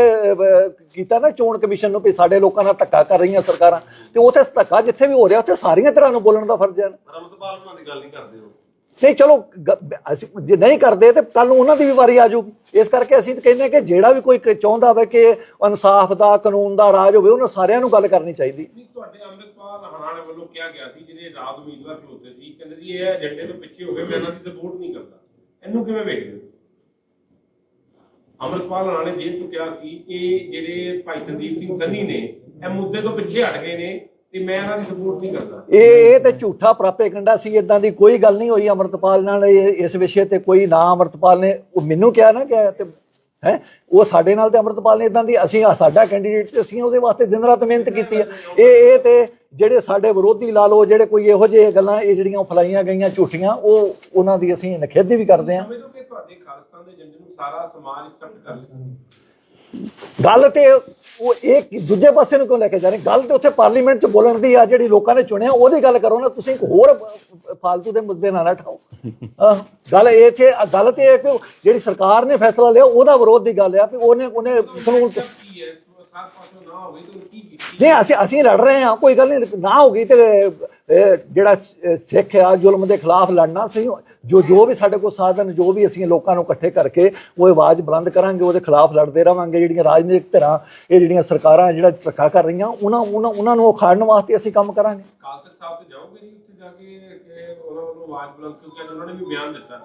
ਕੀਤਾ ਨਾ ਚੋਣ ਕਮਿਸ਼ਨ ਨੂੰ ਵੀ ਸਾਡੇ ਲੋਕਾਂ ਨਾਲ ਧੱਕਾ ਕਰ ਰਹੀਆਂ ਸਰਕਾਰਾਂ। ਤੇ ਉੱਥੇ ਧੱਕਾ ਜਿੱਥੇ ਵੀ ਹੋ ਰਿਹਾ, ਉੱਥੇ ਸਾਰੀਆਂ ਤਰ੍ਹਾਂ ਨੂੰ ਬੋਲਣ ਦਾ ਫਰਜ਼ ਹੈ ਰਮਤਪਾਲ ਦੀ ਗੱਲ ਨਹੀਂ ਕਰਦੇ ਹੋ ਨਹੀਂ, ਚਲੋ, ਗ- ਅਸੀਂ ਜੇ ਨਹੀਂ ਕਰਦੇ ਤੇ ਕੱਲ ਨੂੰ ਉਹਨਾਂ ਦੀ ਵੀ ਵਾਰੀ ਆ ਜਾਊਗੀ ਇਸ ਕਰਕੇ ਅਸੀਂ ਤਾਂ ਕਹਿੰਦੇ ਹਾਂ ਕਿ ਜਿਹੜਾ ਵੀ ਕੋਈ ਕ- ਚਾਹੁੰਦਾ ਹੋਵੇ ਕਿ ਇਨਸਾਫ ਦਾ, ਕਾਨੂੰਨ ਦਾ ਰਾਜ ਹੋਵੇ, ਉਹਨਾਂ ਸਾਰਿਆਂ ਨੂੰ ਗੱਲ ਕਰਨੀ ਚਾਹੀਦੀ। ਜੀ ਤੁਹਾਡੇ ਅੰਮ੍ਰਿਤਪਾਲ ਹਰਾਣੇ ਵੱਲੋਂ ਕਿਹਾ ਗਿਆ ਸੀ, ਜਿਹੜੇ ਰਾਜ ਉਮੀਦਵਾਰ ਖਲੋਤੇ ਸੀ, ਕਹਿੰਦੇ ਜੀ ਇਹ ਏਜੰਡੇ ਤੋਂ ਪਿੱਛੇ ਹੋ ਗਏ, ਮੈਂ ਇਹਨਾਂ ਦੀ ਸਪੋਰਟ ਨਹੀਂ ਕਰਦਾ। ਇਹਨੂੰ ਕਿਵੇਂ ਵੇਖਦੇ ਹੋ? ਅੰਮ੍ਰਿਤਪਾਲ ਰਾਣਾ ਨੇ ਜੇਲ੍ਹ ਚੁੱਕਿਆ ਸੀ ਕਿ ਜਿਹੜੇ ਭਾਈ ਸੰਦੀਪ ਸਿੰਘ ਸੰਨੀ ਨੇ, ਇਹ ਮੁੱਦੇ ਤੋਂ ਪਿੱਛੇ ਹਟ ਗਏ ਨੇ ਤੇ ਮੈਂ ਇਹਨਾਂ ਦੀ ਸਪੋਰਟ ਨਹੀਂ ਕਰਦਾ। ਇਹ ਇਹ ਤੇ ਝੂਠਾ ਪ੍ਰਾਪੇਗੰਡਾ ਸੀ ਇਦਾਂ ਦੀ ਕੋਈ ਗੱਲ ਨਹੀਂ ਹੋਈ ਅਮਰਤਪਾਲ ਨਾਲ ਇਹ- ਇਸ ਵਿਸ਼ੇ ਤੇ ਕੋਈ ਨਾ ਅਮਰਤਪਾਲ ਨੇ ਉਹ ਮੈਨੂੰ ਕਿਹਾ ਨਾ ਕਿ ਤੇ ਹੈ ਉਹ ਸਾਡੇ ਨਾਲ ਤੇ ਅਮਰਤਪਾਲ ਨੇ ਇਦਾਂ ਦੀ ਅਸੀਂ ਸਾਡਾ ਕੈਂਡੀਡੇਟ ਤੇ ਅਸੀਂ ਉਹਦੇ ਵਾਸਤੇ ਦਿਨ ਰਾਤ ਮਿਹਨਤ ਕੀਤੀ ਹੈ ਇਹ ਇਹ ਤੇ ਜਿਹੜੇ ਸਾਡੇ ਵਿਰੋਧੀ ਲਾ ਲਓ ਜਿਹੜੇ ਕੋਈ ਇਹੋ ਜਿਹੇ ਗੱਲਾਂ ਇਹ ਜਿਹੜੀਆਂ ਫਲਾਈਆਂ ਗਈਆਂ ਝੂਠੀਆਂ ਉਹ ਉਹਨਾਂ ਦੀ ਅਸੀਂ ਨਿਖੇਧੀ ਵੀ ਕਰਦੇ ਹਾਂ ਸਮਝੋ ਕਿ ਤੁਹਾਡੇ ਖਾਲਿਸਤਾਨ ਦੇ ਏਜੰਡੇ ਨੂੰ ਸਾਰਾ ਸਮਾਜ ਐਕਸੈਪਟ ਕਰ ਲਿਆ। ਗੱਲ ਤੇ ਉਹ ਇੱਕ ਦੂਜੇ ਪਾਸੇ ਨੂੰ ਕਿਉਂ ਲੈ ਕੇ ਜਾ ਰਹੇ? ਗੱਲ ਤੇ ਉੱਥੇ ਪਾਰਲੀਮੈਂਟ 'ਚ ਬੋਲਣ ਦੀ ਆ ਜਿਹੜੀ ਲੋਕਾਂ ਨੇ ਚੁਣਿਆ ਉਹਦੀ ਗੱਲ ਕਰੋ ਨਾ ਤੁਸੀਂ ਇੱਕ ਹੋਰ ਫਾਲਤੂ ਦੇ ਮੁੱਦੇ ਨਾਲ ਨਾ ਠਾਓ ਗੱਲ ਇਹ ਕਿ ਗੱਲ ਤੇ ਇਹ ਕਿ ਜਿਹੜੀ ਸਰਕਾਰ ਨੇ ਫੈਸਲਾ ਲਿਆ ਉਹਦਾ ਵਿਰੋਧ ਦੀ ਗੱਲ ਆ ਵੀ ਉਹਨੇ ਉਹਨੇ ਕਾਨੂੰਨ ਤੇ ਹੈ ਤਾਂ ਨਹੀਂ ਅਸੀਂ ਅਸੀਂ ਲੜ ਰਹੇ ਹਾਂ ਕੋਈ ਗੱਲ ਨਹੀਂ ਨਾ ਹੋਗੀ ਤੇ ਇਹ ਜਿਹੜਾ ਸਿੱਖ ਆ ਜ਼ੁਲਮ ਦੇ ਖਿਲਾਫ ਲੜਨਾ ਸਹੀ ਜੋ ਜੋ ਵੀ ਸਾਡੇ ਕੋਲ ਸਾਧਨ ਜੋ ਵੀ ਅਸੀਂ ਲੋਕਾਂ ਨੂੰ ਇਕੱਠੇ ਕਰਕੇ ਉਹ ਆਵਾਜ਼ ਬੁਲੰਦ ਕਰਾਂਗੇ ਉਹਦੇ ਖਿਲਾਫ ਲੜਦੇ ਰਵਾਂਗੇ ਜਿਹੜੀਆਂ ਰਾਜਨੀਤਿਕ ਧਿਰਾਂ ਇਹ ਜਿਹੜੀਆਂ ਸਰਕਾਰਾਂ ਜਿਹੜਾ ਧੱਕਾ ਕਰ ਰਹੀਆਂ ਉਹਨਾਂ ਉਹਨਾਂ ਉਹਨਾਂ ਨੂੰ ਉਖਾੜਨ ਵਾਸਤੇ ਅਸੀਂ ਕੰਮ ਕਰਾਂਗੇ। ਕਾਲ ਤਖਤ ਸਾਹਿਬ ਤੇ ਜਾਓਗੇ ਜੀ ਉੱਥੇ ਜਾ ਕੇ ਕਿ ਉਹਨਾਂ ਨੂੰ ਆਵਾਜ਼ ਬੁਲੰਦ ਕਿਉਂਕਿ ਉਹਨਾਂ ਨੇ ਵੀ ਬਿਆਨ ਦਿੱਤਾ।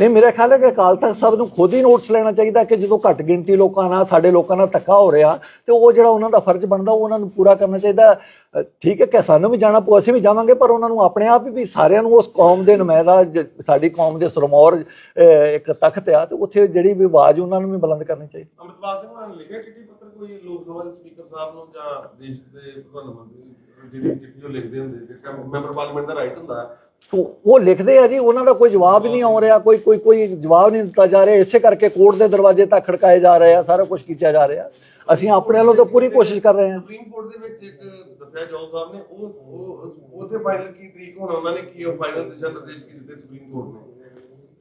ਨਹੀਂ ਮੇਰਾ ਖਿਆਲ ਹੈ ਕਿ ਅਕਾਲ ਤਖਤ ਸਾਹਿਬ ਨੂੰ ਖੁਦ ਹੀ ਨੋਟਿਸ ਲੈਣਾ ਚਾਹੀਦਾ ਕਿ ਜਦੋਂ ਘੱਟ ਗਿਣਤੀ ਲੋਕਾਂ ਨਾਲ ਸਾਡੇ ਲੋਕਾਂ ਨਾਲ ਧੱਕਾ ਹੋ ਰਿਹਾ ਤੇ ਉਹ ਜਿਹੜਾ ਉਹਨਾਂ ਦਾ ਫਰਜ਼ ਬਣਦਾ ਉਹ ਉਹਨਾਂ ਨੂੰ ਪੂਰਾ ਕਰਨਾ ਚਾਹੀਦਾ। ਅ, ਠੀਕ ਹੈ ਕਿ ਸਾਨੂੰ ਵੀ ਜਾਣਾ ਪਊ ਅਸੀਂ ਵੀ ਜਾਵਾਂਗੇ ਪਰ ਉਹਨਾਂ ਨੂੰ ਆਪਣੇ ਆਪ ਹੀ ਵੀ ਸਾਰਿਆਂ ਨੂੰ ਉਸ ਕੌਮ ਦੇ ਨੁਮਾਇੰਦਾ ਜ- ਸਾਡੀ ਕੌਮ ਦੇ ਸਰਮੌਰ ਅ, ਇੱਕ ਤਖਤ ਆ ਤੇ ਉੱਥੇ ਜਿਹੜੀ ਵੀ ਆਵਾਜ਼ ਉਹਨਾਂ ਨੂੰ ਵੀ ਬੁਲੰਦ ਕਰਨੀ ਚਾਹੀਦੀ। ਅਮਰਪਾਲ ਸਿੰਘ ਹੋਣਾ ਨੇ ਲਿਖਿਆ ਚਿੱਠੀ ਪੱਤਰ ਕੋਈ ਲੋਕ ਸਭਾ ਦੇ ਸਪੀਕਰ ਸਾਹਿਬ ਨੂੰ ਜਾਂ ਦੇਸ਼ ਦੇ ਪ੍ਰਧਾਨ ਮੰਤਰੀ ਜਿਹੜੀ ਚਿੱਠੀ ਉਹ ਲਿਖਦੇ ਹੁੰਦੇ ਕਿ ਮੈਂਬਰ ਪਾਰਲੀਮੈਂਟ ਦਾ ਰਾਈਟ ਹੁੰਦਾ ਹੈ ਤੋ ਉਹ ਲਿਖਦੇ ਆ ਜੀ ਉਹਨਾਂ ਦਾ ਕੋਈ ਜਵਾਬ ਹੀ ਨਹੀਂ ਆ ਰਿਹਾ ਕੋਈ ਕੋਈ ਕੋਈ ਜਵਾਬ ਨਹੀਂ ਦਿੱਤਾ ਜਾ ਰਿਹਾ। ਇਸੇ ਕਰਕੇ ਕੋਰਟ ਦੇ ਦਰਵਾਜ਼ੇ ਤੱਕ ਖੜਕਾਏ ਜਾ ਰਹੇ ਆ ਸਾਰਾ ਕੁਝ ਕੀਤਾ ਜਾ ਰਿਹਾ। ਅਸੀਂ ਆਪਣੇ ਵੱਲੋਂ ਤਾਂ ਪੂਰੀ ਕੋਸ਼ਿਸ਼ ਕਰ ਰਹੇ ਹਾਂ। ਸੁਪਰੀਮ ਕੋਰਟ ਦੇ ਵਿੱਚ ਇੱਕ ਦੱਸਿਆ ਜੋਲ ਸਾਹਿਬ ਨੇ ਉਹ ਉਹ ਉੱਥੇ ਫਾਈਨਲ ਕੀ ਤਰੀਕ ਹੋਣਾ ਉਹਨਾਂ ਨੇ ਕੀ ਉਹ ਫਾਈਨਲ ਦਿਸ਼ਾ ਨਿਰਦੇਸ਼ ਕੀ ਦਿੱਤੇ ਸੁਪਰੀਮ ਕੋਰਟ ਨੇ?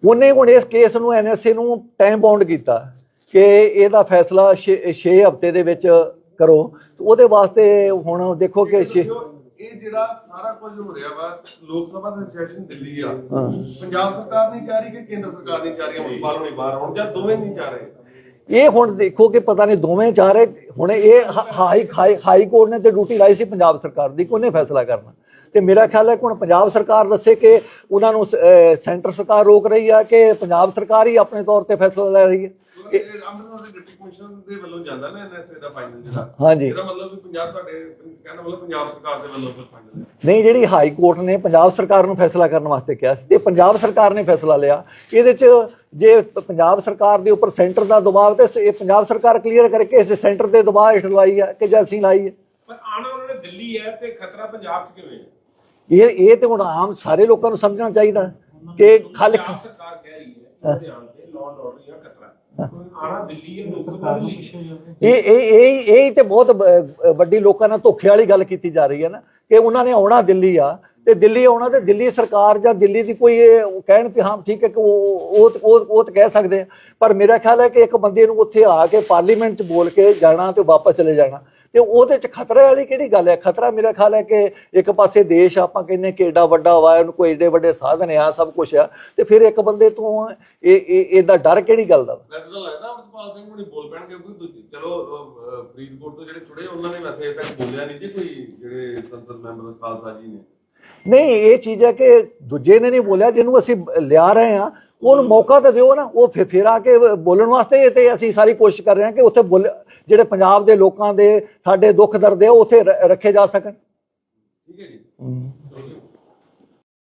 ਉਹਨੇ ਹੁਣ ਇਸ ਕੇਸ ਨੂੰ ਐਨਐਸਏ ਨੂੰ ਟਾਈਮ ਬਾਉਂਡ ਕੀਤਾ ਕਿ ਇਹਦਾ ਫੈਸਲਾ 6 ਹਫ਼ਤੇ ਦੇ ਵਿੱਚ ਕਰੋ। ਉਹਦੇ ਵਾਸਤੇ ਹੁਣ ਦੇਖੋ ਕਿ ਇਹ ਜਿਹੜਾ ਸਾਰਾ ਕੁਝ ਹੋ ਰਿਹਾ ਵਾ ਲੋਕ ਸਭਾ ਦਾ ਸੈਸ਼ਨ ਦਿੱਲੀ ਆ। ਪੰਜਾਬ ਸਰਕਾਰ ਨਹੀਂ ਚਾਹ ਰਹੀ ਕਿ ਕੇਂਦਰ ਸਰਕਾਰ ਨਹੀਂ ਚਾਹ ਰਹੀ ਹੋਣੀ ਬਾਹਰ ਆਉਣ ਜਾਂ ਦੋਵੇਂ ਨਹੀਂ ਚਾਹ ਰਹੇ? ਇਹ ਹੁਣ ਦੇਖੋ ਕਿ ਪਤਾ ਨਹੀਂ ਦੋਵੇਂ ਰਹੇ ਹੁਣ ਇਹ ਹਾਈ ਕੋਰਟ ਨੇ ਤੇ ਡਿਊਟੀ ਲਾਈ ਸੀ ਪੰਜਾਬ ਸਰਕਾਰ ਦੀ ਕਿ ਉਹਨੇ ਫੈਸਲਾ ਕਰਨਾ। ਤੇ ਮੇਰਾ ਖਿਆਲ ਹੈ ਕਿ ਹੁਣ ਪੰਜਾਬ ਸਰਕਾਰ ਦੱਸੇ ਕਿ ਉਹਨਾਂ ਨੂੰ ਸੈਂਟਰ ਸਰਕਾਰ ਰੋਕ ਰਹੀ ਆ ਕਿ ਪੰਜਾਬ ਸਰਕਾਰ ਹੀ ਆਪਣੇ ਤੌਰ ਤੇ ਫੈਸਲਾ ਲੈ ਰਹੀ ਹੈ। ਹੈ ਨਹੀਂ। ਜਿਹੜੀ ਹਾਈ ਕੋਰਟ ਨੇ ਪੰਜਾਬ ਸਰਕਾਰ ਨੂੰ ਫੈਸਲਾ ਕਰਨ ਵਾਸਤੇ ਕਿਹਾ ਸੀ ਤੇ ਪੰਜਾਬ ਸਰਕਾਰ ਨੇ ਫੈਸਲਾ ਲਿਆ। ਇਹਦੇ ਚ ਜੇ ਪੰਜਾਬ ਸਰਕਾਰ ਦੇ ਉੱਪਰ ਸੈਂਟਰ ਦਾ ਦਬਾਅ ਤੇ ਇਹ ਪੰਜਾਬ ਸਰਕਾਰ ਕਲੀਅਰ ਕਰਕੇ ਇਸ ਸੈਂਟਰ ਦੇ ਦਬਾਅ ਹੇਠ ਲਵਾਈ ਆ ਕਿ ਜਾਂ ਅਸੀਂ ਲਾਈ ਹੈ ਪਰ ਆਣਾ ਉਹਨਾਂ ਨੇ ਦਿੱਲੀ ਹੈ ਤੇ ਖਤਰਾ ਪੰਜਾਬ 'ਚ ਕਿਵੇਂ ਹੈ? ਇਹ ਇਹ ਤੇ ਹੁਣ ਆਮ ਸਾਰੇ ਲੋਕਾਂ ਨੂੰ ਸਮਝਣਾ ਚਾਹੀਦਾ ਕਿ ਖਾਲੀ ਸਰਕਾਰ ਕਹਿ ਰਹੀ ਹੈ ਤੇ ਲਾਅ ਆਰਡਰ ਖਤਰਾ ਇਹ ਇਹ ਇਹ ਇਹ ਹੀ ਤੇ ਬਹੁਤ ਵੱਡੀ ਲੋਕਾਂ ਨਾਲ ਧੋਖੇ ਵਾਲੀ ਗੱਲ ਕੀਤੀ ਜਾ ਰਹੀ ਹੈ ਨਾ ਕਿ ਉਹਨਾਂ ਨੇ ਆਉਣਾ ਦਿੱਲੀ ਆ ਤੇ ਦਿੱਲੀ ਆਉਣਾ ਤੇ ਦਿੱਲੀ ਸਰਕਾਰ ਜਾਂ ਦਿੱਲੀ ਦੀ ਕੋਈ ਕਹਿਣ ਕਿ ਹਾਂ ਠੀਕ ਹੈ ਕਿ ਉਹ ਉਹ ਉਹ ਉਹ ਤਾਂ ਕਹਿ ਸਕਦੇ ਆ। ਪਰ ਮੇਰਾ ਖਿਆਲ ਹੈ ਕਿ ਇੱਕ ਬੰਦੇ ਨੂੰ ਉੱਥੇ ਆ ਕੇ ਪਾਰਲੀਮੈਂਟ 'ਚ ਬੋਲ ਕੇ ਜਾਣਾ ਤੇ ਵਾਪਸ ਚਲੇ ਜਾਣਾ। ਤੇ ਉਹਦੇ 'ਚ ਖਤਰੇ ਵਾਲੀ ਕਿਹੜੀ ਗੱਲ ਹੈ? ਖਤਰਾ ਮੇਰਾ ਖਿਆਲ ਹੈ ਕਿ ਇੱਕ ਪਾਸੇ ਦੇਸ਼ ਆਪਾਂ ਕਹਿੰਦੇ ਕਿ ਏਡਾ ਵੱਡਾ ਵਾ ਉਹਨੂੰ ਕੋਈ ਏਡੇ ਵੱਡੇ ਸਾਧਨ ਆ ਸਭ ਕੁਝ ਆ ਤੇ ਫਿਰ ਇੱਕ ਬੰਦੇ ਤੋਂ ਇਹ ਇਹ ਇਹਦਾ ਡਰ ਕਿਹੜੀ ਗੱਲ ਦਾ ਵੈਸੇ ਤਾਂ ਲੱਗਦਾ ਅਮਰਪਾਲ ਸਿੰਘ ਹੁਣੀ ਬੋਲ ਪੈਣਗੇ ਕਿਉਂਕਿ ਦੂਜੀ। ਚਲੋ ਅਹ, ਅਹ, ਫਰੀਦਕੋਟ ਤੋਂ ਜਿਹੜੇ ਚੁੜੇ ਉਹਨਾਂ ਨੇ ਵੈਸੇ ਅਜੇ ਤੱਕ ਬੋਲਿਆ ਨਹੀਂ ਜੀ ਕੋਈ ਜਿਹੜੇ ਸੰਸਦ ਮੈਂਬਰ ਖਾਲਸਾ ਜੀ ਨੇ। ਨਹੀਂ ਇਹ ਚੀਜ਼ ਹੈ ਕਿ ਦੂਜੇ ਨੇ ਨਹੀਂ ਬੋਲਿਆ ਜਿਹਨੂੰ ਅਸੀਂ ਲਿਆ ਰਹੇ ਹਾਂ ਉਹਨੂੰ ਮੌਕਾ ਤਾਂ ਦਿਓ ਨਾ ਉਹ ਫਿਰ ਫਿਰ ਆ ਕੇ ਬੋਲਣ ਵਾਸਤੇ ਤੇ ਅਸੀਂ ਸਾਰੀ ਕੋਸ਼ਿਸ਼ ਕਰ ਰਹੇ ਹਾਂ ਕਿ ਉੱਥੇ ਬੋਲ ਜਿਹੜੇ ਪੰਜਾਬ ਦੇ ਲੋਕਾਂ ਦੇ ਸਾਡੇ ਦੁੱਖ ਦਰਦ ਹੈ ਉਹ ਉੱਥੇ ਰੱਖੇ ਜਾ ਸਕਣ ਠੀਕ ਹੈ ਜੀ.